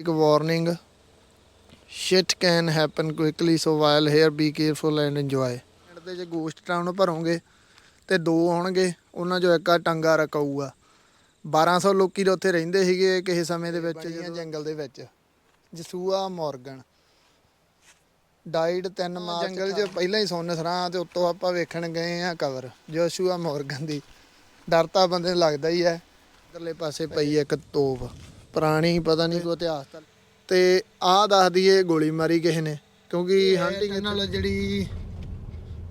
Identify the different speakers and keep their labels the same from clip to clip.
Speaker 1: ਇੱਕ warning shit can happen quickly so while here be careful and enjoy. ਪਿੰਡ ਦੇ ਜੇ ਗੋਸਟ ਟਾਊਨ ਭਰੋਗੇ ਤੇ ਦੋ ਆਉਣਗੇ ਉਹਨਾਂ ਚੋਂ ਇੱਕ ਆ ਟੰਗਾ ਰਕਾਊਗਾ। 1200 ਲੋਕੀ ਦੇ ਉੱਥੇ ਰਹਿੰਦੇ ਸੀਗੇ ਕਿਸੇ ਸਮੇਂ ਦੇ ਵਿੱਚ ਜੰਗਲ ਦੇ ਵਿੱਚ। ਜਸੂਆ ਮੋਰਗਨ। ਡਾਈਡ 3 ਮਾਰਚ ਜੰਗਲ 'ਚ ਪਹਿਲਾਂ ਹੀ ਸੋਨੇ ਸਰਾਂ ਤੇ ਉੱਤੋਂ ਆਪਾਂ ਵੇਖਣ ਗਏ ਆ ਕਵਰ ਜੋਸ਼ੂਆ ਮੋਰਗਨ ਦੀ। ਡਰ ਤਾਂ ਬੰਦੇ ਨੂੰ ਲੱਗਦਾ ਹੀ ਹੈ। ਇਧਰਲੇ ਪਾਸੇ ਪਈ ਇੱਕ ਤੋਪ ਪੁਰਾਣੀ ਪਤਾ ਨਹੀਂ ਕੋਈ ਇਤਿਹਾਸ ਤਾਂ ਤੇ ਆਹ ਦੱਸ ਦਈਏ ਗੋਲੀ ਮਾਰੀ ਕਿਸੇ ਨੇ ਕਿਉਂਕਿ ਹੰਟਿੰਗ ਨਾਲ ਜਿਹੜੀ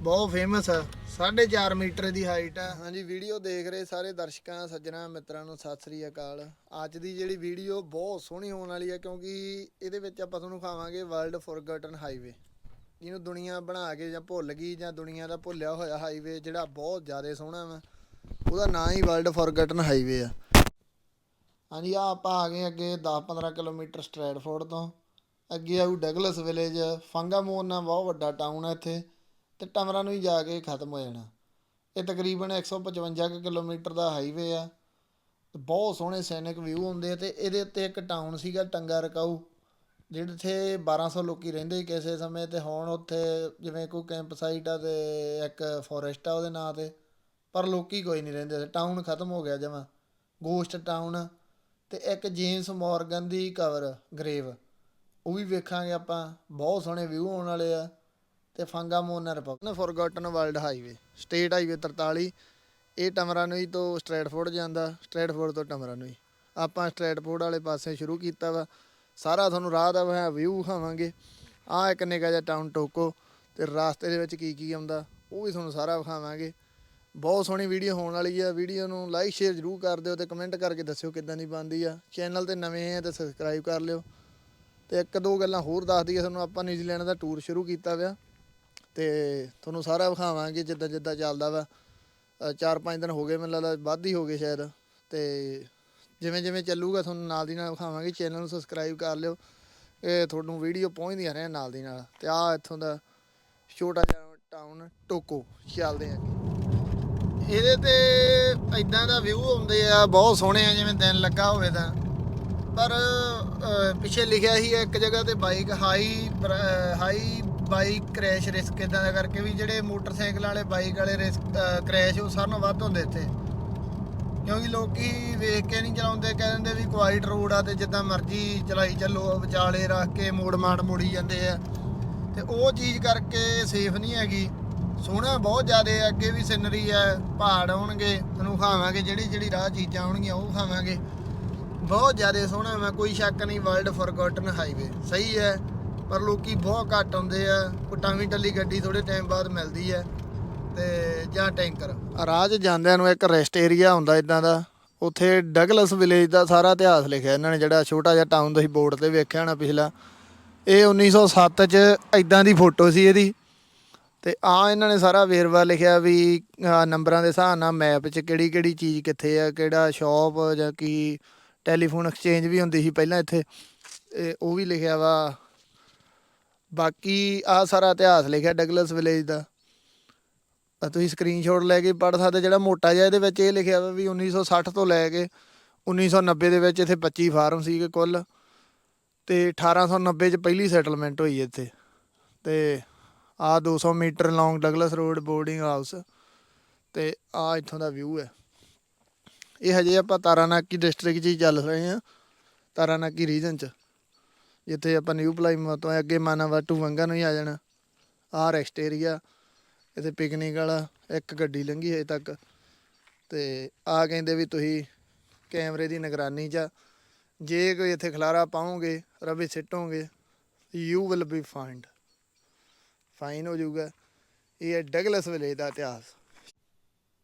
Speaker 1: ਬਹੁਤ ਫੇਮਸ ਆ 4.5 ਮੀਟਰ ਦੀ ਹਾਈਟ ਆ। ਹਾਂਜੀ ਵੀਡੀਓ ਦੇਖ ਰਹੇ ਸਾਰੇ ਦਰਸ਼ਕਾਂ ਸੱਜਣਾ ਮਿੱਤਰਾਂ ਨੂੰ ਸਤਿ ਸ੍ਰੀ ਅਕਾਲ। ਅੱਜ ਦੀ ਜਿਹੜੀ ਵੀਡੀਓ ਬਹੁਤ ਸੋਹਣੀ ਹੋਣ ਵਾਲੀ ਹੈ ਕਿਉਂਕਿ ਇਹਦੇ ਵਿੱਚ ਆਪਾਂ ਤੁਹਾਨੂੰ ਖਾਵਾਂਗੇ ਵਰਲਡ ਫੋਰਗਟਨ ਹਾਈਵੇ ਜਿਹਨੂੰ ਦੁਨੀਆ ਬਣਾ ਕੇ ਜਾਂ ਭੁੱਲ ਗਈ ਜਾਂ ਦੁਨੀਆ ਦਾ ਭੁੱਲਿਆ ਹੋਇਆ ਹਾਈਵੇ ਜਿਹੜਾ ਬਹੁਤ ਜ਼ਿਆਦਾ ਸੋਹਣਾ ਵਾ ਉਹਦਾ ਨਾਂ ਹੀ ਵਰਲਡ ਫੋਰਗਟਨ ਹਾਈਵੇ ਆ। ਹਾਂਜੀ ਆ ਆਪਾਂ ਆ ਗਏ ਅੱਗੇ 10-15 ਕਿਲੋਮੀਟਰ ਸਟ੍ਰੈਟਫੋਰਡ ਤੋਂ। ਅੱਗੇ ਆਊ ਡਗਲਸ ਵਿਲੇਜ, ਫੰਗਾਮੋਨ ਨਾਲ ਬਹੁਤ ਵੱਡਾ ਟਾਊਨ ਹੈ ਇੱਥੇ ਤੇ ਟਮਰਾ ਨੂੰ ਹੀ ਜਾ ਕੇ ਖਤਮ ਹੋ ਜਾਣਾ। ਇਹ ਤਕਰੀਬਨ 155 ਕੁ ਕਿਲੋਮੀਟਰ ਦਾ ਹਾਈਵੇ ਆ। ਬਹੁਤ ਸੋਹਣੇ ਸੈਨਿਕ ਵਿਊ ਹੁੰਦੇ ਆ ਤੇ ਇਹਦੇ ਉੱਤੇ ਇੱਕ ਟਾਊਨ ਸੀਗਾ ਟੰਗਾ ਰਕਾਊ, ਜਿਹੜੇ ਇੱਥੇ 1200 ਲੋਕੀ ਰਹਿੰਦੇ ਕਿਸੇ ਸਮੇਂ ਤੇ ਹੁਣ ਉੱਥੇ ਜਿਵੇਂ ਕੋਈ ਕੈਂਪ ਸਾਈਟ ਆ ਤੇ ਇੱਕ ਫੋਰੈਸਟ ਆ ਉਹਦੇ ਨਾਂ ਤੇ, ਪਰ ਲੋਕੀ ਕੋਈ ਨਹੀਂ ਰਹਿੰਦੇ ਟਾਊਨ ਖਤਮ ਹੋ ਗਿਆ ਜਮਾਂ। ਗੋਸਟ ਟਾਊਨ ਤੇ ਇੱਕ ਜੇਮਸ ਮੋਰਗਨ ਦੀ ਕਵਰ, ਗ੍ਰੇਵ। ਉਹ ਵੀ ਵੇਖਾਂਗੇ ਆਪਾਂ। ਬਹੁਤ ਸੋਹਣੇ ਵਿਊ ਆਉਣ ਵਾਲੇ ਆ। ਤੇ Whangamomona republic forgotten world highway state highway 43 ਇਹ ਟਮਰਾਨੋਈ ਤੋਂ ਸਟ੍ਰੈਟਫੋਰਡ ਜਾਂਦਾ। ਸਟ੍ਰੈਟਫੋਰਡ ਤੋਂ ਟਮਰਾਨੋਈ ਆਪਾਂ ਸਟ੍ਰੈਟਫੋਰਡ ਵਾਲੇ ਪਾਸੇ ਸ਼ੁਰੂ ਕੀਤਾ ਵਾ। ਸਾਰਾ ਤੁਹਾਨੂੰ ਰਾਹ ਦਾ ਵਿਊ ਵਿਖਾਵਾਂਗੇ। ਆ ਇੱਕ ਨਿੱਕਾ ਜਿਹਾ ਟਾਊਨ ਟੋਕੋ। ਤੇ ਰਾਸਤੇ ਦੇ ਵਿੱਚ ਕੀ ਕੀ ਆਉਂਦਾ, ਉਹ ਵੀ ਤੁਹਾਨੂੰ ਸਾਰਾ ਵਿਖਾਵਾਂਗੇ। ਬਹੁਤ ਸੋਹਣੀ ਵੀਡੀਓ ਹੋਣ ਵਾਲੀ ਆ। ਵੀਡੀਓ ਨੂੰ ਲਾਈਕ ਸ਼ੇਅਰ ਜ਼ਰੂਰ ਕਰ ਦਿਓ ਤੇ ਕਮੈਂਟ ਕਰਕੇ ਦੱਸਿਓ ਕਿੱਦਾਂ ਦੀ ਬਣਦੀ ਆ। ਚੈਨਲ ਤੇ ਨਵੇਂ ਆ ਤੇ ਸਬਸਕ੍ਰਾਈਬ ਕਰ ਲਿਓ। ਤੇ ਇੱਕ ਦੋ ਗੱਲਾਂ ਹੋਰ ਦੱਸ ਦਈਏ ਤੁਹਾਨੂੰ ਆਪਾਂ ਨਿਊਜ਼ੀਲੈਂਡ ਦਾ ਟੂਰ ਸ਼ੁਰੂ ਕੀਤਾ ਵਿਆ ਤੇ ਤੁਹਾਨੂੰ ਸਾਰਾ ਵਿਖਾਵਾਂਗੇ ਜਿੱਦਾਂ ਜਿੱਦਾਂ ਚੱਲਦਾ ਵਾ। ਅ, ਚਾਰ ਪੰਜ ਦਿਨ ਹੋ ਗਏ ਮੈਨੂੰ ਲੱਗਦਾ ਵੱਧ ਹੀ ਹੋ ਗਏ ਸ਼ਾਇਦ। ਤੇ ਜਿਵੇਂ ਜਿਵੇਂ ਚੱਲੂਗਾ ਤੁਹਾਨੂੰ ਨਾਲ ਦੀ ਨਾਲ ਵਿਖਾਵਾਂਗੇ। ਚੈਨਲ ਨੂੰ ਸਬਸਕ੍ਰਾਈਬ ਕਰ ਲਿਓ। ਇਹ ਤੁਹਾਨੂੰ ਵੀਡੀਓ ਪਹੁੰਚਦੀਆਂ ਰਹਿਣ ਨਾਲ ਦੀ ਨਾਲ। ਤੇ ਆ ਇੱਥੋਂ ਦਾ ਛੋਟਾ ਜਿਹਾ ਟਾਊਨ ਟੋਕੋ। ਚੱਲਦੇ ਆ ਅੱਗੇ। ਇਹਦੇ ਤੇ ਇਦਾਂ ਦਾ ਵਿਊ ਆਉਂਦੇ ਆ, ਬਹੁਤ ਸੋਹਣੇ ਆ, ਜਿਵੇਂ ਦਿਨ ਲੱਗਾ ਹੋਵੇ ਤਾਂ। ਪਰ ਪਿੱਛੇ ਲਿਖਿਆ ਸੀ ਇੱਕ ਜਗ੍ਹਾ ਤੇ bike high high bike crash risk ਇਦਾਂ ਦਾ ਕਰਕੇ ਵੀ ਜਿਹੜੇ ਮੋਟਰਸਾਈਕਲ ਵਾਲੇ ਬਾਈਕ ਵਾਲੇ ਰਿਸਕ ਕ੍ਰੈਸ਼ ਉਹ ਸਾਰਿਆਂ ਨਾਲੋਂ ਵੱਧ ਹੁੰਦੇ ਇੱਥੇ। ਕਿਉਂਕਿ ਲੋਕੀ ਵੇਖ ਕੇ ਨਹੀਂ ਚਲਾਉਂਦੇ, ਕਹਿੰਦੇ ਵੀ ਕੁਆਇਟ ਰੋਡ ਆ ਤੇ ਜਿੱਦਾਂ ਮਰਜ਼ੀ ਚਲਾਈ ਚੱਲੋ, ਵਿਚਾਲੇ ਰੱਖ ਕੇ ਮੋੜ ਮਾੜ ਮੋੜੀ ਜਾਂਦੇ ਆ। ਤੇ ਉਹ ਚੀਜ਼ ਕਰਕੇ ਸੇਫ ਨਹੀਂ ਹੈਗੀ। ਸੋਹਣਾ, ਬਹੁਤ ਜ਼ਿਆਦਾ ਹੈ ਅੱਗੇ ਵੀ ਸਿਨਰੀ ਹੈ ਪਹਾੜ ਆਉਣਗੇ ਤੁਹਾਨੂੰ ਖਾਵਾਂਗੇ ਜਿਹੜੀ ਜਿਹੜੀ ਰਾਹ ਚੀਜ਼ਾਂ ਆਉਣਗੀਆਂ, ਉਹ ਖਾਵਾਂਗੇ ਬਹੁਤ ਜ਼ਿਆਦਾ ਸੋਹਣਾ, ਮੈਂ ਕੋਈ ਸ਼ੱਕ ਨਹੀਂ ਵਰਲਡ ਫੋਰਗੋਟਨ ਹਾਈਵੇ ਸਹੀ ਹੈ, ਪਰ ਲੋਕੀ ਬਹੁਤ ਘੱਟ ਆਉਂਦੇ ਆ ਕੋਈ ਟਾਵੀਂ ਟੱਲੀ ਗੱਡੀ ਥੋੜੇ ਟਾਈਮ ਬਾਅਦ ਮਿਲਦੀ ਹੈ, ਤੇ ਜਾਂ ਟੈਂਕਰ। ਰਾਹ 'ਚ ਜਾਂਦਿਆਂ ਨੂੰ ਇੱਕ ਰੈਸਟ ਏਰੀਆ ਹੁੰਦਾ ਇਦਾਂ ਦਾ, ਉੱਥੇ ਡਗਲਸ ਵਿਲੇਜ ਦਾ ਸਾਰਾ ਇਤਿਹਾਸ ਲਿਖਿਆ ਇਹਨਾਂ ਨੇ, ਜਿਹੜਾ ਛੋਟਾ ਜਿਹਾ ਟਾਊਨ ਤੁਸੀਂ ਬੋਰਡ ਤੇ ਵੇਖਿਆ ਹੋਣਾ ਪਿਛਲਾ। ਇਹ 1907 ਚ ਇਦਾਂ ਦੀ ਫੋਟੋ ਸੀ ਇਹਦੀ ਤੇ ਆ ਇਹਨਾਂ ਨੇ ਸਾਰਾ ਵੇਰਵਾ ਲਿਖਿਆ ਵੀ ਨੰਬਰਾਂ ਦੇ ਹਿਸਾਬ ਨਾਲ ਮੈਪ 'ਚ ਕਿਹੜੀ ਕਿਹੜੀ ਚੀਜ਼ ਕਿੱਥੇ ਆ, ਕਿਹੜਾ ਸ਼ਾਪ ਜਾਂ ਕੀ ਟੈਲੀਫੋਨ ਐਕਸਚੇਂਜ ਵੀ ਹੁੰਦੀ ਸੀ ਪਹਿਲਾਂ ਇੱਥੇ ਇਹ ਉਹ ਵੀ ਲਿਖਿਆ ਵਾ। ਬਾਕੀ ਆ ਸਾਰਾ ਇਤਿਹਾਸ ਲਿਖਿਆ ਡਗਲਸ ਵਿਲੇਜ ਦਾ। ਆ ਤੁਸੀਂ ਸਕਰੀਨਸ਼ਾਟ ਲੈ ਕੇ ਪੜ੍ਹ ਸਕਦੇ, ਜਿਹੜਾ ਮੋਟਾ ਜਿਹਾ ਇਹਦੇ ਵਿੱਚ ਇਹ ਲਿਖਿਆ ਵਾ ਵੀ 1960 ਤੋਂ ਲੈ ਕੇ 1990 ਦੇ ਵਿੱਚ ਇੱਥੇ 25 ਫਾਰਮ ਸੀਗੇ ਕੁੱਲ, ਤੇ 1890 ਚ ਪਹਿਲੀ ਸੈਟਲਮੈਂਟ ਹੋਈ ਇੱਥੇ, ਤੇ ਆ 200 metre long Douglas road boarding house ਤੇ ਆ ਇੱਥੋਂ ਦਾ ਵਿਊ ਹੈ। ਇਹ ਹਜੇ ਆਪਾਂ ਤਾਰਾਨਾਕੀ ਡਿਸਟ੍ਰਿਕਟ 'ਚ ਹੀ ਚੱਲ ਰਹੇ ਹਾਂ, ਤਾਰਾਨਾਕੀ ਰੀਜਨ 'ਚ, ਜਿੱਥੇ ਆਪਾਂ ਨਿਊ ਪਲਾਈਮ ਤੋਂ ਅੱਗੇ ਮਾਨਾਵਾ ਟੂ ਵੰਗਾ ਨੂੰ ਹੀ ਆ ਜਾਣਾ। ਆਹ ਰੈਸਟ ਏਰੀਆ ਇੱਥੇ ਪਿਕਨਿਕ ਵਾਲਾ ਇੱਕ ਗੱਡੀ ਲੰਘੀ ਹਜੇ ਤੱਕ ਤੇ ਆ ਕਹਿੰਦੇ ਵੀ ਤੁਸੀਂ ਕੈਮਰੇ ਦੀ ਨਿਗਰਾਨੀ 'ਚ ਆ। ਜੇ ਕੋਈ ਇੱਥੇ ਖਲਾਰਾ ਪਾਉਂਗੇ, ਰਬੇ ਸਿੱਟੋਗੇ you will be find fine ਹੋ ਜਾਊਗਾ। ਇਹ ਹੈ ਡਗਲਸ ਵਿਲੇਜ ਦਾ ਇਤਿਹਾਸ।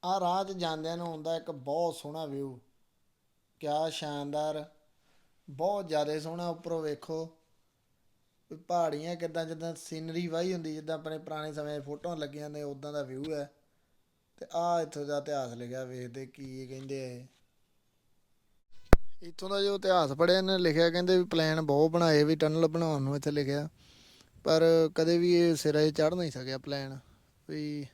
Speaker 1: ਆ ਰਾਹ 'ਚ ਜਾਂਦਿਆਂ ਨੂੰ ਆਉਂਦਾ ਇੱਕ ਬਹੁਤ ਸੋਹਣਾ ਵਿਊ ਕਿਆ ਸ਼ਾਨਦਾਰ। ਬਹੁਤ ਜ਼ਿਆਦਾ ਸੋਹਣਾ ਉੱਪਰੋਂ ਵੇਖੋ। ਵੀ ਪਹਾੜੀਆਂ ਕਿੱਦਾਂ ਜਿੱਦਾਂ ਸੀਨਰੀ ਵਾਹੀ ਹੁੰਦੀ, ਜਿੱਦਾਂ ਆਪਣੇ ਪੁਰਾਣੇ ਸਮੇਂ ਫੋਟੋਆਂ ਲੱਗੀਆਂ ਨੇ ਉਦਾਂ ਦਾ ਵਿਊ ਹੈ। ਤੇ ਆ ਇੱਥੋਂ ਦਾ ਇਤਿਹਾਸ ਲਿਖਿਆ, ਵੇਖਦੇ ਕੀ ਇਹ ਕਹਿੰਦੇ ਆ ਇੱਥੋਂ ਦਾ ਜੋ ਇਤਿਹਾਸ ਪੜਿਆ ਇਹਨੇ ਲਿਖਿਆ, ਕਹਿੰਦੇ ਵੀ ਪਲਾਨ ਬਹੁਤ ਬਣਾਏ, ਵੀ ਟਨਲ ਬਣਾਉਣ ਨੂੰ ਇੱਥੇ ਲਿਖਿਆ। ਪਰ ਕਦੇ ਵੀ ਇਹ ਸਿਰੇ ਚੜ ਨਹੀਂ ਸਕਿਆ ਪਲਾਨ ਵੀ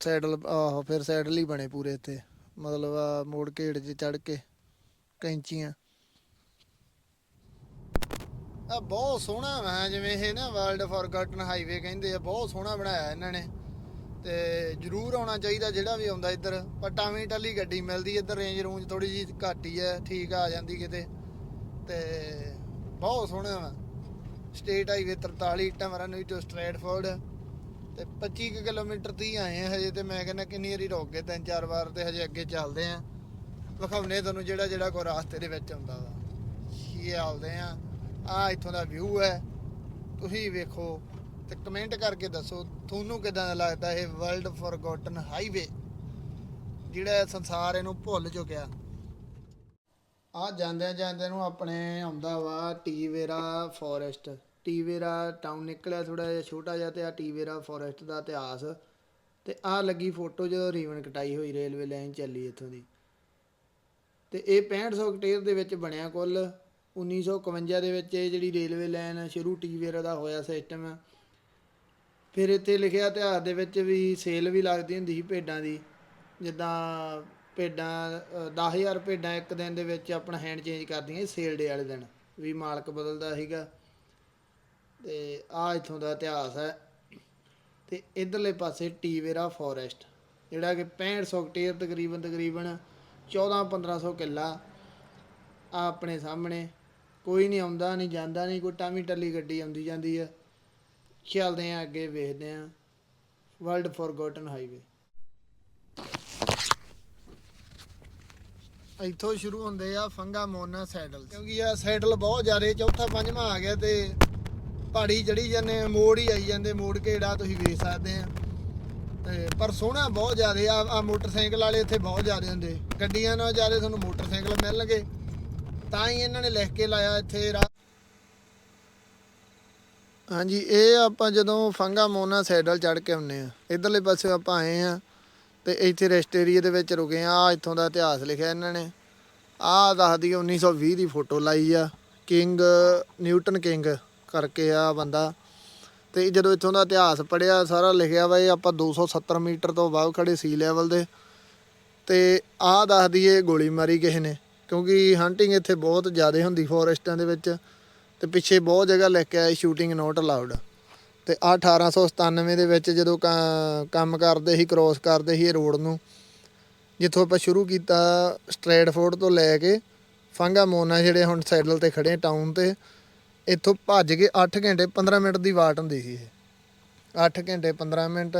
Speaker 1: ਸੈਡਲ ਆਹੋ, ਫਿਰ ਸੈਡਲ ਹੀ ਬਣੇ ਪੂਰੇ ਇੱਥੇ। ਮਤਲਬ ਆ ਮੋੜ ਘੇੜ 'ਚ ਚੜ ਕੇ ਕੈਂਚੀਆਂ। ਆ ਬਹੁਤ ਸੋਹਣਾ ਵਾ, ਜਿਵੇਂ ਇਹ ਨਾ ਵਰਲਡ ਫੋਰਗਟਨ ਹਾਈਵੇ ਕਹਿੰਦੇ ਆ, ਬਹੁਤ ਸੋਹਣਾ ਬਣਾਇਆ ਇਹਨਾਂ ਨੇ। ਤੇ ਜਰੂਰ ਆਉਣਾ ਚਾਹੀਦਾ ਜਿਹੜਾ ਵੀ ਆਉਂਦਾ ਇੱਧਰ। ਪਰ ਟਾਵੀਂ ਟੱਲੀ ਗੱਡੀ ਮਿਲਦੀ ਇੱਧਰ, ਰੇਂਜ ਰੂੰਜ ਥੋੜੀ ਜੀ ਘੱਟ ਹੀ ਹੈ, ਠੀਕ ਆ ਜਾਂਦੀ ਕਿਤੇ। ਤੇ ਬਹੁਤ ਸੋਹਣਾ ਵਾ। State highway 43 Taumarunui to Stratford ਤੇ 25 ਕੁ ਕਿਲੋਮੀਟਰ ਤੀ ਆਏ ਆ ਹਜੇ ਤੇ ਮੈਂ ਕਹਿੰਦਾ ਕਿੰਨੀ ਵਾਰੀ ਰੋਕ ਗਏ, ਤਿੰਨ ਚਾਰ ਵਾਰ ਤੇ ਹਜੇ ਅੱਗੇ ਚੱਲਦੇ ਆ। ਵਿਖਾਉਨੇ ਤੁਹਾਨੂੰ ਜਿਹੜਾ ਜਿਹੜਾ ਕੋਈ ਰਾਸਤੇ ਦੇ ਵਿੱਚ ਆਉਂਦਾ ਵਾ। ਇਹ ਆਉਂਦੇ ਆ। ਆ ਇੱਥੋਂ ਦਾ ਵਿਊ ਹੈ। ਤੁਸੀਂ ਵੇਖੋ ਤੇ ਕਮੈਂਟ ਕਰਕੇ ਦੱਸੋ ਤੁਹਾਨੂੰ ਕਿਦਾਂ ਦਾ ਲੱਗਦਾ ਇਹ ਵਰਲਡ ਫੋਰਗੋਟਨ ਹਾਈਵੇ ਜਿਹੜਾ ਸੰਸਾਰ ਇਹਨੂੰ ਭੁੱਲ ਚੁੱਕਿਆ। ਆ ਜਾਂਦਿਆਂ ਜਾਂਦਿਆਂ ਨੂੰ ਆਪਣੇ ਆਉਂਦਾ ਵਾ ਟੀਵੇਰਾ ਫੋਰੈਸਟ ਟੀਵੇਰਾ ਟਾਊਨ ਨਿਕਲਿਆ ਥੋੜਾ ਜਿਹਾ, ਛੋਟਾ ਜਿਹਾ ਤੇ ਆ ਟੀਵੇਰਾ ਫੋਰੈਸਟ ਦਾ ਇਤਿਹਾਸ। ਤੇ ਆ ਲੱਗੀ ਫੋਟੋ ਜਦੋਂ ਰੀਵਨ ਕਟਾਈ ਹੋਈ ਰੇਲਵੇ ਲਾਈਨ ਚੱਲੀ ਇੱਥੋਂ ਦੀ। ਤੇ ਇਹ 6500 ਹੈਕਟੇਅਰ ਦੇ ਵਿੱਚ ਬਣਿਆ ਕੁੱਲ। 1951 ਦੇ ਵਿੱਚ ਇਹ ਜਿਹੜੀ ਰੇਲਵੇ ਲਾਈਨ ਸ਼ੁਰੂ ਟੀਵੇਰਾ ਦਾ ਹੋਇਆ ਸਿਸਟਮ ਫਿਰ ਇੱਥੇ ਲਿਖਿਆ ਇਤਿਹਾਸ ਦੇ ਵਿੱਚ ਵੀ ਸੇਲ ਵੀ ਲੱਗਦੀ ਹੁੰਦੀ ਸੀ ਭੇਡਾਂ ਦੀ। ਜਿੱਦਾਂ ਭੇਡਾਂ ਅ, 10000 ਭੇਡਾਂ ਇੱਕ ਦਿਨ ਦੇ ਵਿੱਚ ਆਪਣਾ ਹੈਂਡ ਚੇਂਜ ਕਰਦੀਆਂ ਸੇਲ ਡੇ ਵਾਲੇ ਦਿਨ ਵੀ ਮਾਲਕ ਬਦਲਦਾ ਸੀਗਾ। ਤੇ ਆ ਇਥੋਂ ਦਾ ਇਤਿਹਾਸ ਹੈ। ਤੇ ਇਧਰਲੇ ਪਾਸੇ ਟੀਵੇਰਾ ਫੋਰੈਸਟ ਜਿਹੜਾ ਕਿ 6500 ਹੈਕਟੇਅਰ ਤਕਰੀਬਨ ਤਕਰੀਬਨ 14 1500 ਕਿੱਲਾ ਆ ਆਪਣੇ ਸਾਹਮਣੇ। ਕੋਈ ਨਹੀਂ ਆਉਂਦਾ ਨਹੀਂ ਜਾਂਦਾ ਨਹੀਂ ਕੋਈ ਟਾਮੀ ਟੱਲੀ ਗੱਡੀ ਆਉਂਦੀ ਜਾਂਦੀ ਹੈ ਚੱਲਦੇ ਆ ਅੱਗੇ ਵੇਖਦੇ ਆ। ਵਰਲਡ ਫੋਰਗੋਟਨ ਹਾਈਵੇ ਇੱਥੋਂ ਸ਼ੁਰੂ ਹੁੰਦੇ ਆ ਫੰਗਾ ਮੋਨਾ ਸੈਡਲ ਕਿਉਂਕਿ ਆ ਸੈਡਲ ਬਹੁਤ ਜ਼ਿਆਦੇ, ਚੌਥਾ, ਪੰਜਵਾਂ ਆ ਗਿਆ ਤੇ ਪਹਾੜੀ ਚੜੀ ਜਾਂਦੇ ਮੋੜ ਹੀ ਆਈ ਜਾਂਦੇ, ਮੋੜ ਕੇ ਤੁਸੀਂ ਵੇਖ ਸਕਦੇ ਆ। ਤੇ ਪਰ ਸੋਹਣਾ ਬਹੁਤ ਜ਼ਿਆਦੇ ਆ ਆ ਮੋਟਰਸਾਈਕਲ ਵਾਲੇ ਇੱਥੇ ਬਹੁਤ ਜ਼ਿਆਦੇ ਹੁੰਦੇ। ਗੱਡੀਆਂ ਨਾਲ ਜ਼ਿਆਦੇ ਤੁਹਾਨੂੰ ਮੋਟਰਸਾਈਕਲ ਮਿਲਣਗੇ। ਤਾਂ ਹੀ ਇਹਨਾਂ ਨੇ ਲਿਖ ਕੇ ਲਾਇਆ ਇੱਥੇ ਰਾ- ਹਾਂਜੀ, ਇਹ ਆਪਾਂ ਜਦੋਂ ਫੰਗਾ ਮੋਨਾ ਸੈਡਲ ਚੜ ਕੇ ਆਉਂਦੇ ਆ, ਇਧਰਲੇ ਪਾਸੇ ਆਪਾਂ ਆਏ ਆ। ਤੇ ਇੱਥੇ ਰੈਸਟ ਏਰੀਆ ਦੇ ਵਿੱਚ ਰੁਕੇ ਆ, ਆਹ ਇੱਥੋਂ ਦਾ ਇਤਿਹਾਸ ਲਿਖਿਆ ਇਹਨਾਂ ਨੇ। ਆਹ ਦੱਸਦੀ ਆ 1920 ਦੀ ਫੋਟੋ ਲਾਈ ਆ ਕਿੰਗ ਨਿਊਟਨ ਕਿੰਗ ਕਰਕੇ ਆ ਬੰਦਾ। ਤੇ ਜਦੋਂ ਇੱਥੋਂ ਦਾ ਇਤਿਹਾਸ ਪੜਿਆ ਸਾਰਾ ਲਿਖਿਆ ਵਾ ਇਹ ਆਪਾਂ 270 ਮੀਟਰ ਤੋਂ ਬਾਅਦ ਖੜੇ ਸੀ ਲੈਵਲ ਦੇ। ਤੇ ਆਹ ਦੱਸਦੀ ਏ ਗੋਲੀ ਮਾਰੀ ਕਿਸੇ ਨੇ, ਕਿਉਂਕਿ ਹੰਟਿੰਗ ਇੱਥੇ ਬਹੁਤ ਜ਼ਿਆਦਾ ਹੁੰਦੀ ਫੋਰੈਸਟਾਂ ਦੇ ਵਿੱਚ। ਤੇ ਪਿੱਛੇ ਬਹੁਤ ਜਗ੍ਹਾ ਲਿਖ ਕੇ ਆਇਆ ਸ਼ੂਟਿੰਗ ਨੋਟ ਅਲਾਉਡ ਤੇ ਆ 1897 ਦੇ ਵਿੱਚ ਜਦੋਂ ਕ- ਕੰਮ ਕਰਦੇ ਸੀ ਕ੍ਰੋਸ ਕਰਦੇ ਸੀ ਇਹ ਰੋਡ ਨੂੰ, ਜਿੱਥੋਂ ਆਪਾਂ ਸ਼ੁਰੂ ਕੀਤਾ ਸਟ੍ਰੇਟਫੋਰਡ ਤੋਂ ਲੈ ਕੇ ਫੰਗਾ ਮੋਨਾ ਜਿਹੜੇ ਹੁਣ ਸੈਡਲ ਤੇ ਖੜੇ ਟਾਊਨ ਤੇ, ਇੱਥੋਂ ਭੱਜ ਕੇ 8 ਘੰਟੇ 15 ਮਿੰਟ ਦੀ ਵਾਟ ਹੁੰਦੀ ਸੀ ਇਹ। 8 ਘੰਟੇ 15 ਮਿੰਟ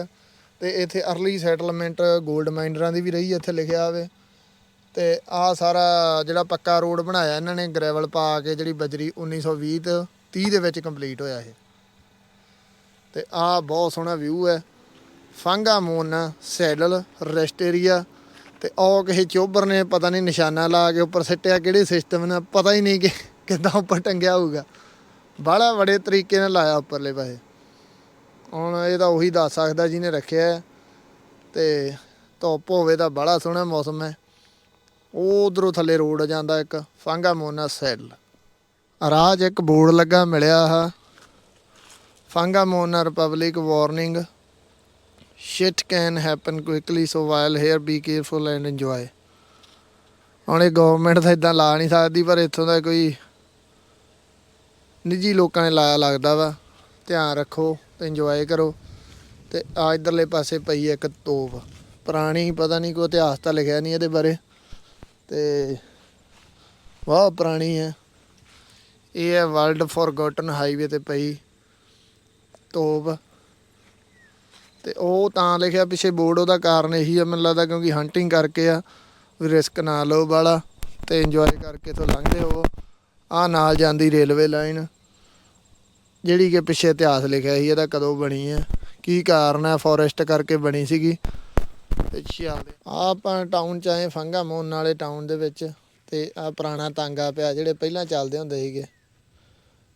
Speaker 1: ਤੇ ਇੱਥੇ ਅਰਲੀ ਸੈਟਲਮੈਂਟ 골ਡ ਮਾਈਨਰਾਂ ਦੀ ਵੀ ਰਹੀ ਇੱਥੇ ਲਿਖਿਆ ਹੋਵੇ। ਤੇ ਆ ਸਾਰਾ ਜਿਹੜਾ ਪੱਕਾ ਰੋਡ ਬਣਾਇਆ ਇਹਨਾਂ ਨੇ ਗ੍ਰੈਵਲ ਪਾ ਕੇ ਜਿਹੜੀ ਬਜਰੀ 1920 ਤੇ 30 ਦੇ ਵਿੱਚ ਕੰਪਲੀਟ ਹੋਇਆ ਇਹ। ਤੇ ਆ ਬਹੁਤ ਸੋਹਣਾ ਵਿਊ ਹੈ। ਫਾਂਗਾ ਮੋਨਾ ਸੈਲਲ ਰੈਸਟ ਏਰੀਆ ਤੇ ਉਹ ਕਿਸੇ ਚੋਬਰ ਨੇ ਪਤਾ ਨਹੀਂ ਨਿਸ਼ਾਨਾ ਲਾ ਕੇ ਉੱਪਰ ਸਿੱਟਿਆ, ਕਿਹੜੇ ਸਿਸਟਮ ਨਾਲ ਪਤਾ ਹੀ ਨਹੀਂ ਕਿ ਕਿੱਦਾਂ ਉੱਪਰ ਟੰਗਿਆ ਹੋਊਗਾ। ਬਾਹਲਾ ਬੜੇ ਤਰੀਕੇ ਨਾਲ ਲਾਇਆ ਉੱਪਰਲੇ ਪਾਸੇ। ਹੁਣ ਇਹ ਤਾਂ ਉਹੀ ਦੱਸ ਸਕਦਾ ਜਿਹਨੇ ਰੱਖਿਆ ਹੈ। ਤੇ ਧੁੱਪ ਹੋਵੇ ਤਾਂ ਬੜਾ ਸੋਹਣਾ ਮੌਸਮ ਹੈ। ਉਹ ਉਧਰੋਂ ਥੱਲੇ ਰੋਡ ਜਾਂਦਾ ਇੱਕ, ਫਾਂਗਾ ਮੋਨਾ ਸੈਲ ਰਾਹ 'ਚ ਇੱਕ ਬੋਰਡ ਲੱਗਾ ਮਿਲਿਆ ਆ Whangamomona republic warning shit can happen quickly so while here be careful and enjoy ਹੁਣ ਇਹ ਗਵਰਨਮੈਂਟ ਤਾਂ ਇਦਾਂ ਲਾ ਨਹੀਂ ਸਕਦੀ, ਪਰ ਇੱਥੋਂ ਦਾ ਕੋਈ ਨਿੱਜੀ ਲੋਕਾਂ ਨੇ ਲਾਇਆ ਲੱਗਦਾ ਵਾ। ਧਿਆਨ ਰੱਖੋ ਤੇ ਇੰਜੋਏ ਕਰੋ। ਤੇ ਆ ਇਧਰਲੇ ਪਾਸੇ ਪਈ ਇੱਕ ਤੋਪ ਪੁਰਾਣੀ, ਪਤਾ ਨਹੀਂ ਕੋਈ ਇਤਿਹਾਸ ਤਾਂ ਲਿਖਿਆ ਨਹੀਂ ਇਹਦੇ ਬਾਰੇ। ਤੇ ਬਹੁਤ ਪੁਰਾਣੀ ਹੈ। ਇਹ ਹੈ ਵਰਲਡ ਫੋਰਗੋਟਨ ਹਾਈਵੇ ਤੇ ਪਈ। ਤੋਪ। ਤੇ ਉਹ ਤਾਂ ਲਿਖਿਆ ਪਿੱਛੇ ਬੋਰਡ, ਉਹਦਾ ਕਾਰਨ ਇਹੀ ਆ ਮੈਨੂੰ ਲੱਗਦਾ, ਕਿਉਂਕਿ ਹੰਟਿੰਗ ਕਰਕੇ ਆ, ਵੀ ਰਿਸਕ ਨਾ ਲਓ ਵਾਲਾ ਤੇ ਇੰਜੋਏ ਕਰਕੇ ਤੋਂ ਲੰਘਦੇ ਹੋ। ਆ ਨਾਲ ਜਾਂਦੀ ਰੇਲਵੇ ਲਾਈਨ ਜਿਹੜੀ ਕਿ ਪਿੱਛੇ ਇਤਿਹਾਸ ਲਿਖਿਆ ਸੀ ਇਹਦਾ ਕਦੋਂ ਬਣੀ ਹੈ ਕੀ ਕਾਰਨ ਹੈ ਫੋਰੈਸਟ ਕਰਕੇ ਬਣੀ ਸੀਗੀ। ਤੇ ਚੱਲਦੇ। ਆ ਆਪਾਂ ਟਾਊਨ ਚ ਆਏ, ਫੰਗਾ ਮੋਨ ਵਾਲੇ ਟਾਊਨ ਦੇ ਵਿੱਚ, ਤੇ ਆ ਪੁਰਾਣਾ ਤਾਂਗਾ ਪਿਆ, ਜਿਹੜੇ ਪਹਿਲਾਂ ਚੱਲਦੇ ਹੁੰਦੇ ਸੀਗੇ।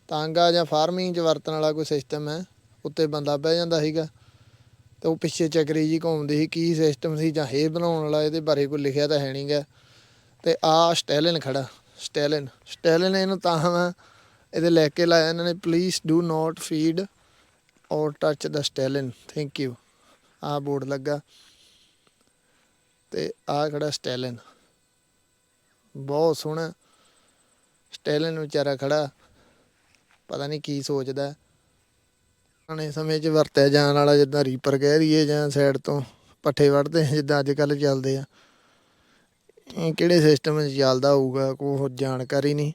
Speaker 1: ਤਾਂਗਾ ਜਾਂ ਫਾਰਮਿੰਗ 'ਚ ਵਰਤਣ ਵਾਲਾ ਕੋਈ ਸਿਸਟਮ ਹੈ। ਉੱਤੇ ਬੰਦਾ ਬਹਿ ਜਾਂਦਾ ਸੀਗਾ ਤੇ ਉਹ ਪਿੱਛੇ ਚੱਕਰੀ ਜੀ ਘੁੰਮਦੀ ਸੀ, ਕੀ ਸਿਸਟਮ ਸੀ ਜਾਂ ਇਹ ਬਣਾਉਣ ਵਾਲਾ, ਇਹਦੇ ਬਾਰੇ ਕੋਈ ਲਿਖਿਆ ਤਾਂ ਹੈ ਨਹੀਂਗਾ ਤੇ ਆ ਸਟੈਲਿਨ ਖੜਾ, ਸਟੈਲਿਨ ਸਟੈਲਿਨ ਇਹਨੂੰ ਤਾਂ ਵਾ ਇਹਦੇ ਲੈ ਕੇ ਲਾਇਆ, ਇਹਨਾਂ ਨੇ please do not feed or touch the stallion thank you ਆ ਬੋਰਡ ਲੱਗਾ ਤੇ ਆ ਖੜਾ ਸਟੈਲਿਨ। ਬਹੁਤ ਸੋਹਣਾ। ਸਟੈਲਿਨ ਵਿਚਾਰਾ ਖੜਾ, ਪਤਾ ਨਹੀਂ ਕੀ ਸੋਚਦਾ। ਪੁਰਾਣੇ ਸਮੇਂ 'ਚ ਵਰਤਿਆ ਜਾਣ ਵਾਲਾ ਜਿੱਦਾਂ ਰੀਪਰ ਕਹਿ ਦਈਏ ਜਾਂ ਸਾਈਡ ਤੋਂ ਪੱਠੇ ਵੱਢਦੇ ਜਿੱਦਾਂ ਅੱਜ ਕੱਲ੍ਹ ਚੱਲਦੇ ਆ। ਇਹ ਕਿਹੜੇ ਸਿਸਟਮ 'ਚ ਚੱਲਦਾ ਹੋਊਗਾ, ਕੋਈ ਜਾਣਕਾਰੀ ਨਹੀਂ।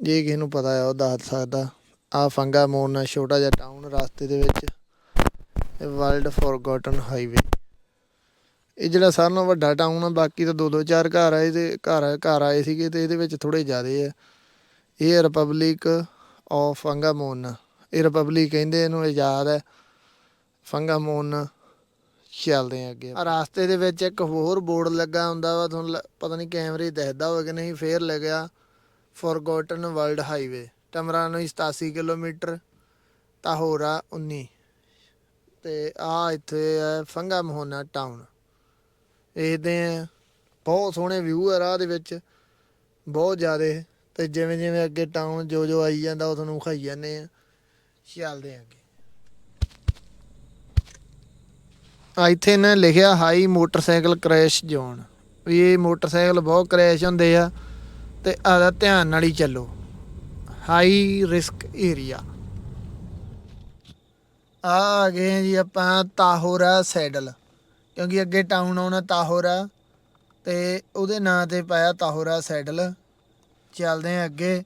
Speaker 1: ਜੇ ਕਿਸੇ ਨੂੰ ਪਤਾ ਆ, ਉਹ ਦੱਸ ਸਕਦਾ। ਆ ਫੰਗਾ ਮੋਨ ਛੋਟਾ ਜਿਹਾ ਟਾਊਨ ਰਸਤੇ ਦੇ ਵਿੱਚ, ਇਹ ਵਰਲਡ ਫੋਰਗੋਟਨ ਹਾਈਵੇ ਇਹ ਜਿਹੜਾ ਸਾਰਿਆਂ ਨਾਲੋਂ ਵੱਡਾ ਟਾਊਨ ਆ, ਬਾਕੀ ਤਾਂ ਦੋ ਦੋ ਚਾਰ ਘਰ ਆਏ ਤੇ ਘਰ ਘਰ ਆਏ ਸੀਗੇ ਤੇ ਇਹਦੇ ਵਿੱਚ ਥੋੜੇ ਜ਼ਿਆਦੇ ਆ। ਇਹ ਰਿਪਬਲਿਕ ਆਫ ਫੰਗਾਮੋਨ ਇਹ ਰਿਪਬਲਿਕ ਕਹਿੰਦੇ ਇਹਨੂੰ ਆਜ਼ਾਦ ਹੈ। ਫੰਗਾ ਫੰਗਾਮੋਨ ਚੱਲਦੇ ਆ ਅੱਗੇ। ਆ ਰਾਸਤੇ ਦੇ ਵਿੱਚ ਇੱਕ ਹੋਰ ਬੋਰਡ ਲੱਗਾ ਹੁੰਦਾ ਵਾ, ਤੁਹਾਨੂੰ ਲ- ਪਤਾ ਨਹੀਂ ਕੈਮਰੇ 'ਚ ਦਿਖਦਾ ਹੋਵੇ ਕਿ ਨਹੀਂ, ਫੇਰ ਲੱਗਿਆ forgotten world highway Taumarunui 87 kilometre, Tahora 19 ਤੇ ਆ ਇੱਥੇ ਹੈ ਫੰਗਾ ਮੋਹਨਾ ਟਾਊਨ ਇਹਦੇ ਆ ਬਹੁਤ ਸੋਹਣੇ ਵਿਊ ਆ ਰਾਹ ਦੇ ਵਿੱਚ, ਬਹੁਤ ਜ਼ਿਆਦੇ। ਤੇ ਜਿਵੇਂ ਜਿਵੇਂ ਅੱਗੇ ਟਾਊਨ ਜੋ ਜੋ ਆਈ ਜਾਂਦਾ, ਉਹ ਤੁਹਾਨੂੰ ਵਿਖਾਈ ਜਾਂਦੇ ਆ। ਚੱਲਦੇ ਆ ਆ ਇੱਥੇ ਇਹਨਾਂ ਨੇ ਲਿਖਿਆ, ਹਾਈ ਮੋਟਰਸਾਈਕਲ ਕ੍ਰੈਸ਼ ਜ਼ੋਨ। ਵੀ ਇਹ ਮੋਟਰਸਾਈਕਲ ਬਹੁਤ ਕ੍ਰੈਸ਼ ਹੁੰਦੇ ਆ ਤੇ ਆਦਾ ਧਿਆਨ ਨਾਲ ਹੀ ਚੱਲੋ। High risk area. ਆ ਗਏ ਜੀ ਆਪਾਂ ਤਾਹੋਰਾ ਸੈਡਲ। ਕਿਉਂਕਿ ਅੱਗੇ ਟਾਊਨ ਆਉਣਾ ਤਾਹੋਰਾ ਤੇ ਉਹਦੇ ਨਾਂ ਤੇ ਪਾਇਆ ਤਾਹੋਰਾ ਸੈਡਲ। ਚੱਲਦੇ ਆ ਅੱਗੇ।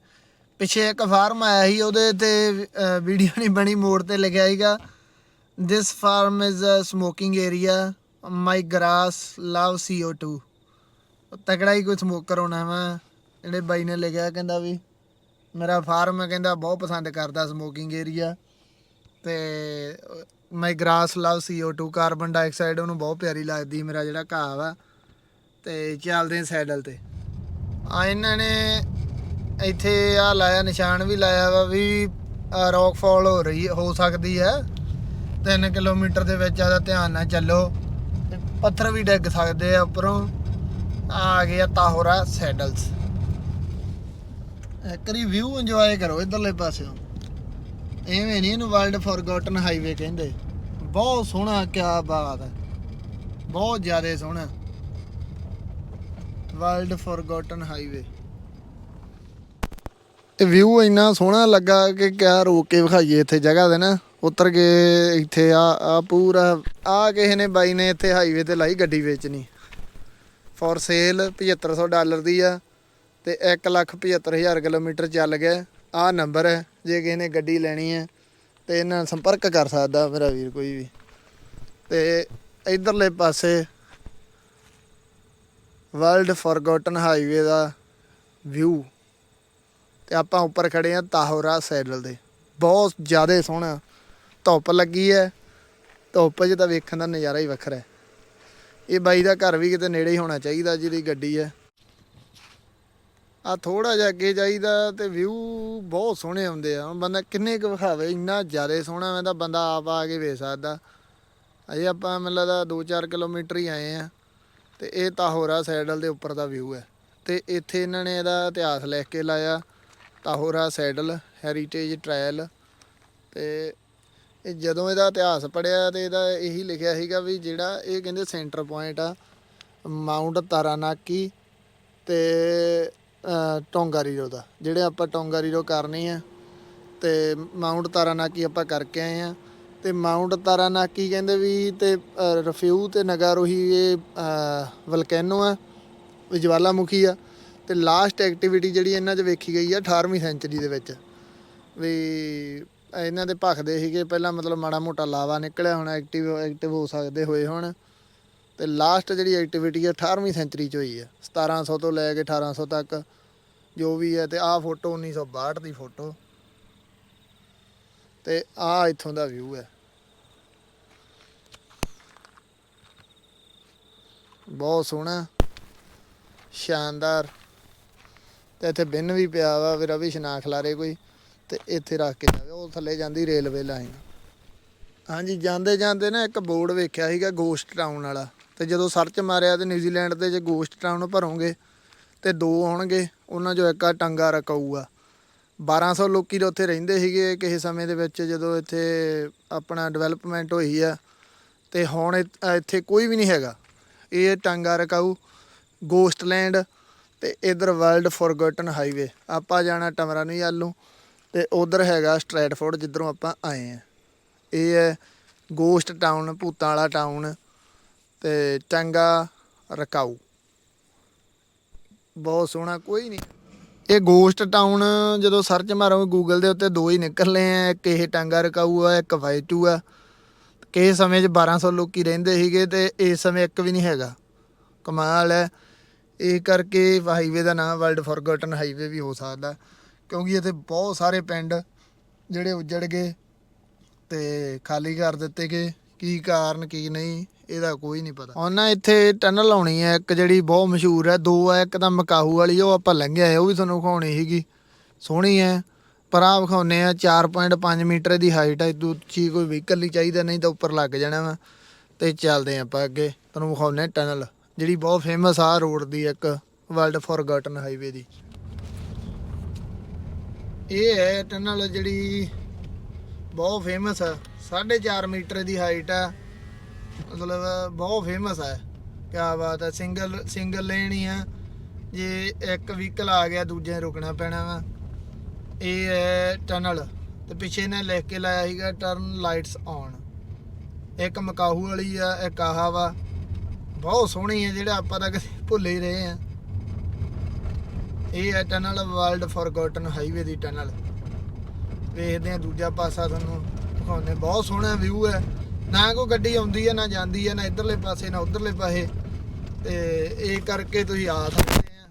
Speaker 1: ਪਿੱਛੇ ਇੱਕ ਫਾਰਮ ਆਇਆ ਸੀ, ਉਹਦੇ ਤੇ ਵੀਡੀਓ ਨਹੀਂ ਬਣੀ, ਮੋੜ ਤੇ ਲਿਖਿਆ ਸੀਗਾ। This farm is a smoking area my grass love CO2 ਤਕੜਾ ਹੀ ਕੋਈ ਸਮੋਕਰ ਹੋਣਾ ਵਾ। ਜਿਹੜੇ ਬਾਈ ਨੇ ਲਿਖਿਆ, ਕਹਿੰਦਾ ਵੀ ਮੇਰਾ ਫਾਰਮ ਕਹਿੰਦਾ ਬਹੁਤ ਪਸੰਦ ਕਰਦਾ ਸਮੋਕਿੰਗ ਏਰੀਆ ਤੇ my grass love CO2 carbon dioxide ਉਹਨੂੰ ਬਹੁਤ ਪਿਆਰੀ ਲੱਗਦੀ, ਮੇਰਾ ਜਿਹੜਾ ਘਾਹ ਵਾ। ਤੇ ਚੱਲਦੇ ਆ ਸੈਡਲ ਤੇ। ਆ, ਇਹਨਾਂ ਨੇ ਇੱਥੇ ਆ ਲਾਇਆ, ਨਿਸ਼ਾਨ ਵੀ ਲਾਇਆ ਵਾ ਵੀ ਰੌਕ ਫਾਲ ਹੋ ਰਹੀ, ਹੋ ਸਕਦੀ ਹੈ। 3 ਕਿਲੋਮੀਟਰ ਦੇ ਵਿੱਚ ਆਦਾ ਧਿਆਨ ਨਾਲ ਚੱਲੋ। ਪੱਥਰ ਵੀ ਡਿੱਗ ਸਕਦੇ ਆ ਉੱਪਰੋਂ। ਆ ਗਿਆ ਤਾਹੋਰਾ ਸੈਡਲਸ। ਇੱਕ ਵਾਰੀ ਵਿਊ ਇੰਜੋਏ ਕਰੋ ਇਧਰਲੇ ਪਾਸਿਓਂ। ਐਵੇਂ ਨਹੀਂ ਇਹਨੂੰ ਵਰਲਡ ਫੋਰਗੋਟਨ ਹਾਈਵੇ ਕਹਿੰਦੇ। ਬਹੁਤ ਸੋਹਣਾ, ਕਿਆ ਬਾਤ ਹੈ। ਬਹੁਤ ਜ਼ਿਆਦਾ ਸੋਹਣਾ। ਵਰਲਡ ਫੋਰਗੋਟਨ ਹਾਈਵੇ ਤੇ ਵਿਊ ਇੰਨਾ ਸੋਹਣਾ ਲੱਗਾ ਕਿ ਕਿਆ ਰੋਕ ਕੇ ਵਿਖਾਈਏ ਇੱਥੇ ਜਗ੍ਹਾ ਦੇ ਨਾ। ਉਤਰ ਕੇ ਇੱਥੇ ਆ ਆ ਪੂਰਾ, ਆ ਕਿਸੇ ਨੇ ਬਾਈ ਨੇ ਇੱਥੇ ਹਾਈਵੇ ਤੇ ਲਾਈ ਗੱਡੀ ਵੇਚਣੀ। ਫॉर ਸੇਲ 7500 ਡਾਲਰ ਦੀ ਆ ਤੇ 175000 ਕਿਲੋਮੀਟਰ ਚੱਲ ਗਿਆ। ਆ ਨੰਬਰ ਹੈ, ਜੇ ਕਿਸੇ ਨੇ ਗੱਡੀ ਲੈਣੀ ਹੈ ਤੇ ਇਹਨਾਂ ਨਾਲ ਸੰਪਰਕ ਕਰ ਸਕਦਾ ਮੇਰਾ ਵੀਰ ਕੋਈ ਵੀ। ਤੇ ਇਧਰਲੇ ਪਾਸੇ ਵਰਲਡ ਫੋਰਗੋਟਨ ਹਾਈਵੇ ਦਾ ਵਿਊ ਤੇ ਆਪਾਂ ਉੱਪਰ ਖੜੇ ਆ ਤਾਹੋਰਾ ਸੈਡਲ ਦੇ। ਬਹੁਤ ਜ਼ਿਆਦਾ ਸੋਹਣਾ। ਧੁੱਪ ਲੱਗੀ ਹੈ ਧੁੱਪ 'ਚ ਤਾਂ ਵੇਖਣ ਦਾ ਨਜ਼ਾਰਾ ਹੀ ਵੱਖਰਾ ਹੈ ਇਹ ਬਾਈ ਦਾ ਘਰ ਵੀ ਕਿਤੇ ਨੇੜੇ ਹੀ ਹੋਣਾ ਚਾਹੀਦਾ ਜਿਹਦੀ ਗੱਡੀ ਹੈ ਆ ਥੋੜਾ ਜਿਹਾ ਅੱਗੇ ਜਾਈਦਾ ਤੇ ਵਿਊ ਬਹੁਤ ਸੋਹਣੇ ਆਉਂਦੇ ਆ। ਹੁਣ ਬੰਦਾ ਕਿੰਨੇ ਕੁ ਵਿਖਾਵੇ, ਇੰਨਾ ਜ਼ਿਆਦਾ ਸੋਹਣਾ ਮੈਂ ਤਾਂ ਬੰਦਾ ਆਪ ਆ ਕੇ ਵੇਖ ਸਕਦਾ। ਅਜੇ ਆਪਾਂ ਮੈਨੂੰ ਲੱਗਦਾ 2-4 ਕਿਲੋਮੀਟਰ ਹੀ ਆਏ ਆ। ਤੇ ਇਹ ਤਾਹੋਰਾ ਸੈਡਲ ਦੇ ਉੱਪਰ ਦਾ ਵਿਊ ਹੈ ਤੇ ਇੱਥੇ ਇਹਨਾਂ ਨੇ ਇਹਦਾ ਇਤਿਹਾਸ ਲਿਖ ਕੇ ਲਾਇਆ। ਤਾਹੋਰਾ ਸੈਡਲ ਹੈਰੀਟੇਜ ਟ੍ਰਾਇਲ ਤੇ ਇਹ ਜਦੋਂ ਇਹਦਾ ਇਤਿਹਾਸ ਪੜਿਆ ਤੇ ਇਹਦਾ ਇਹੀ ਲਿਖਿਆ ਸੀਗਾ ਵੀ ਜਿਹੜਾ ਇਹ ਕਹਿੰਦੇ ਸੈਂਟਰ ਪੁਆਇੰਟ ਆ ਮਾਊਂਟ ਤਾਰਾਨਾਕੀ ਤੇ ਅ, ਟੋਂਗਾਰੀਰੋ ਦਾ ਜਿਹੜੇ ਆਪਾਂ ਟੋਂਗਾਰੀਰੋ ਕਰਨੀ ਆ ਤੇ ਮਾਊਂਟ ਤਾਰਾਨਾਕੀ ਆਪਾਂ ਕਰਕੇ ਆਏ ਆ ਤੇ ਮਾਊਂਟ ਤਾਰਾਨਾਕੀ ਕਹਿੰਦੇ ਵੀ ਤੇ ਅ, ਰਫਿਊ ਤੇ ਨਗਾਰੋਹੀ ਇਹ ਵਲਕੈਨੋ ਆ ਜਵਾਲਾਮੁਖੀ ਆ। ਤੇ ਲਾਸਟ ਐਕਟੀਵਿਟੀ ਜਿਹੜੀ ਇਹਨਾਂ 'ਚ ਵੇਖੀ ਗਈ ਆ 18ਵੀਂ ਸੈਂਚਰੀ ਦੇ ਵਿੱਚ। ਵੀ ਇਹਨਾਂ ਦੇ ਭਖਦੇ ਸੀਗੇ, ਪਹਿਲਾਂ ਮਤਲਬ ਮਾੜਾ ਮੋਟਾ ਲਾਵਾ ਨਿਕਲਿਆ, ਹੁਣ ਐਕਟਿਵ ਐਕਟਿਵ ਹੋ ਸਕਦੇ ਹੋਏ ਹੁਣ। ਤੇ ਲਾਸਟ ਜਿਹੜੀ ਐਕਟੀਵਿਟੀ ਆ 18ਵੀਂ ਸੈਂਚਰੀ 'ਚ ਹੋਈ ਆ 1700 ਤੋਂ ਲੈ ਕੇ 1800 ਤੱਕ, ਜੋ ਵੀ ਹੈ ਤੇ ਆਹ ਫੋਟੋ 1962 ਦੀ ਫੋਟੋ ਤੇ ਆਹ ਇੱਥੋਂ ਦਾ ਵਿਊ ਹੈ ਬਹੁਤ ਸੋਹਣਾ, ਸ਼ਾਨਦਾਰ। ਤੇ ਇੱਥੇ ਬਿੰਨ ਵੀ ਪਿਆ ਵਾ, ਵੀ ਰਵੀ ਸ਼ਨਾਖ ਲਾਰੇ ਕੋਈ, ਤੇ ਇੱਥੇ ਰੱਖ ਕੇ ਜਾਵੇ, ਉਹ ਥੱਲੇ ਜਾਂਦੀ ਰੇਲਵੇ ਲਾਈਨ। ਹਾਂਜੀ, ਜਾਂਦੇ ਜਾਂਦੇ ਨਾ ਇੱਕ ਬੋਰਡ ਵੇਖਿਆ ਸੀਗਾ ਗੋਸਟ ਟਾਊਨ ਵਾਲਾ, ਤੇ ਜਦੋਂ ਸਰਚ ਮਾਰਿਆ ਤੇ ਨਿਊਜ਼ੀਲੈਂਡ ਦੇ ਜੇ ਗੋਸਟ ਟਾਊਨ ਭਰੋਗੇ, ਤੇ ਦੋ ਆਉਣਗੇ, ਉਹਨਾਂ ਚੋਂ ਇੱਕ ਆ ਟੰਗਾ ਰਕਾਊਆ। 1200 ਲੋਕੀ ਉੱਥੇ ਰਹਿੰਦੇ ਸੀਗੇ ਕਿਸੇ ਸਮੇਂ ਦੇ ਵਿੱਚ, ਜਦੋਂ ਇੱਥੇ ਆਪਣਾ ਡਿਵੈਲਪਮੈਂਟ ਹੋਈ ਆ, ਤੇ ਹੁਣ ਇ- ਇੱਥੇ ਕੋਈ ਵੀ ਨਹੀਂ ਹੈਗਾ। ਇਹ ਟਾਂਗਾ ਰਕਾਊ, ਗੋਸਟਲੈਂਡ ਤੇ ਇਧਰ ਵਰਲਡ ਫੋਰਗੋਟਨ ਹਾਈਵੇ ਆਪਾਂ ਜਾਣਾ ਟਮਰਾਨੀ ਵੱਲ ਨੂੰ ਤੇ ਉਧਰ ਹੈਗਾ ਸਟ੍ਰੈਟਫੋਰਡ ਜਿੱਧਰੋਂ ਆਪਾਂ ਆਏ ਆ। ਇਹ ਹੈ ਗੋਸਟ ਟਾਊਨ ਭੂਤਾਂ ਵਾਲਾ ਟਾਊਨ ਤੇ ਚੰਗਾ ਰਕਾਊ। ਬਹੁਤ ਸੋਹਣਾ, ਕੋਈ ਨਹੀਂ। ਇਹ ਗੋਸਟ ਟਾਊਨ ਜਦੋਂ ਸਰਚ ਮਾਰੋਗੇ ਗੂਗਲ ਦੇ ਉੱਤੇ ਦੋ ਹੀ ਨਿਕਲਨੇ ਆ, ਇੱਕ ਇਹ ਟਾਂਗਾ ਰਕਾਊ ਆ, ਇੱਕ ਵਾਈਟੂ ਆ। ਕਿਸੇ ਸਮੇਂ 'ਚ 1200 ਲੋਕੀ ਰਹਿੰਦੇ ਸੀਗੇ ਤੇ ਇਸ ਸਮੇਂ ਇੱਕ ਵੀ ਨਹੀਂ ਹੈਗਾ। ਕਮਾਲ ਹੈ। ਇਹ ਕਰਕੇ ਹਾਈਵੇ ਦਾ ਨਾਮ ਵਰਲਡ ਫੋਰਗਟਨ ਹਾਈਵੇ ਵੀ ਹੋ ਸਕਦਾ ਕਿਉਂਕਿ ਇੱਥੇ ਬਹੁਤ ਸਾਰੇ ਪਿੰਡ ਜਿਹੜੇ ਉੱਜੜ ਗਏ ਤੇ ਖਾਲੀ ਕਰ ਦਿੱਤੇ ਗਏ, ਕੀ ਕਾਰਨ, ਕੀ ਨਹੀਂ, ਇਹਦਾ ਕੋਈ ਨਹੀਂ ਪਤਾ। ਉਹਨਾਂ ਇੱਥੇ ਟਨਲ ਆਉਣੀ ਹੈ, ਇੱਕ ਜਿਹੜੀ ਬਹੁਤ ਮਸ਼ਹੂਰ ਹੈ, ਦੋ ਹੈ, ਇੱਕ ਤਾਂ ਮਕਾਹੂ ਵਾਲੀ, ਉਹ ਆਪਾਂ ਲੰਘੇ ਹੈ ਉਹ ਵੀ ਤੁਹਾਨੂੰ ਵਿਖਾਉਣੀ ਸੀਗੀ। ਸੋਹਣੀ ਹੈ, ਪਰ ਆ ਵਿਖਾਉਨੇ ਆ 4.5 ਮੀਟਰ ਦੀ ਹਾਈਟ ਹੈ ਇਦੋਂ ਉੱਚੀ ਕੋਈ ਵਹੀਕਲ ਨਹੀਂ ਚਾਹੀਦਾ, ਨਹੀਂ ਤਾਂ ਉੱਪਰ ਲੱਗ ਜਾਣਾ ਵਾ। ਤੇ ਚੱਲਦੇ ਆਪਾਂ ਅੱਗੇ, ਤੁਹਾਨੂੰ ਵਿਖਾਉਨੇ ਟਨਲ ਜਿਹੜੀ ਬਹੁਤ ਫੇਮਸ ਆ ਰੋਡ ਦੀ ਇੱਕ ਵਰਲਡ ਫੋਰਗੋਟਨ ਹਾਈਵੇ ਦੀ। ਇਹ ਹੈ ਟਨਲ ਜਿਹੜੀ ਬਹੁਤ ਫੇਮਸ ਆ 4.5 ਮੀਟਰ ਦੀ ਹਾਈਟ ਆ। ਮਤਲਬ ਬਹੁਤ ਫੇਮਸ ਹੈ ਕਿਆ ਬਾਤ ਹੈ ਸਿੰਗਲ ਸਿੰਗਲ ਲੇਨ ਹੀ ਆ। ਜੇ ਇੱਕ ਵਹੀਕਲ ਆ ਗਿਆ, ਦੂਜੇ ਨੂੰ ਰੁਕਣਾ ਪੈਣਾ ਵਾ। ਇਹ ਹੈ ਟਨਲ ਤੇ ਪਿੱਛੇ ਨੇ ਲਿਖ ਕੇ ਲਾਇਆ ਸੀਗਾ ਟਰਨ ਲਾਈਟਸ ਔਨ ਇੱਕ ਮਕਾਹੂ ਵਾਲੀ ਆ, ਇੱਕ ਆਹਾ ਵਾ। ਬਹੁਤ ਸੋਹਣੀ ਹੈ ਜਿਹੜਾ ਆਪਾਂ ਤਾਂ ਕਦੇ ਭੁੱਲ ਹੀ ਰਹੇ ਆ ਇਹ ਹੈ ਟਨਲ ਵਰਲਡ ਫੋਰਗੋਟਨ ਹਾਈਵੇ ਦੀ ਟਨਲ ਵੇਖਦੇ ਆ ਦੂਜਾ ਪਾਸਾ ਤੁਹਾਨੂੰ ਦਿਖਾਉਂਦੇ ਬਹੁਤ ਸੋਹਣਾ ਵਿਊ ਹੈ। ਨਾ ਕੋਈ ਗੱਡੀ ਆਉਂਦੀ ਹੈ, ਨਾ ਜਾਂਦੀ ਹੈ, ਨਾ ਇਧਰਲੇ ਪਾਸੇ, ਨਾ ਉਧਰਲੇ ਪਾਸੇ। ਤੇ ਇਹ ਕਰਕੇ ਤੁਸੀਂ ਆ ਸਕਦੇ ਆ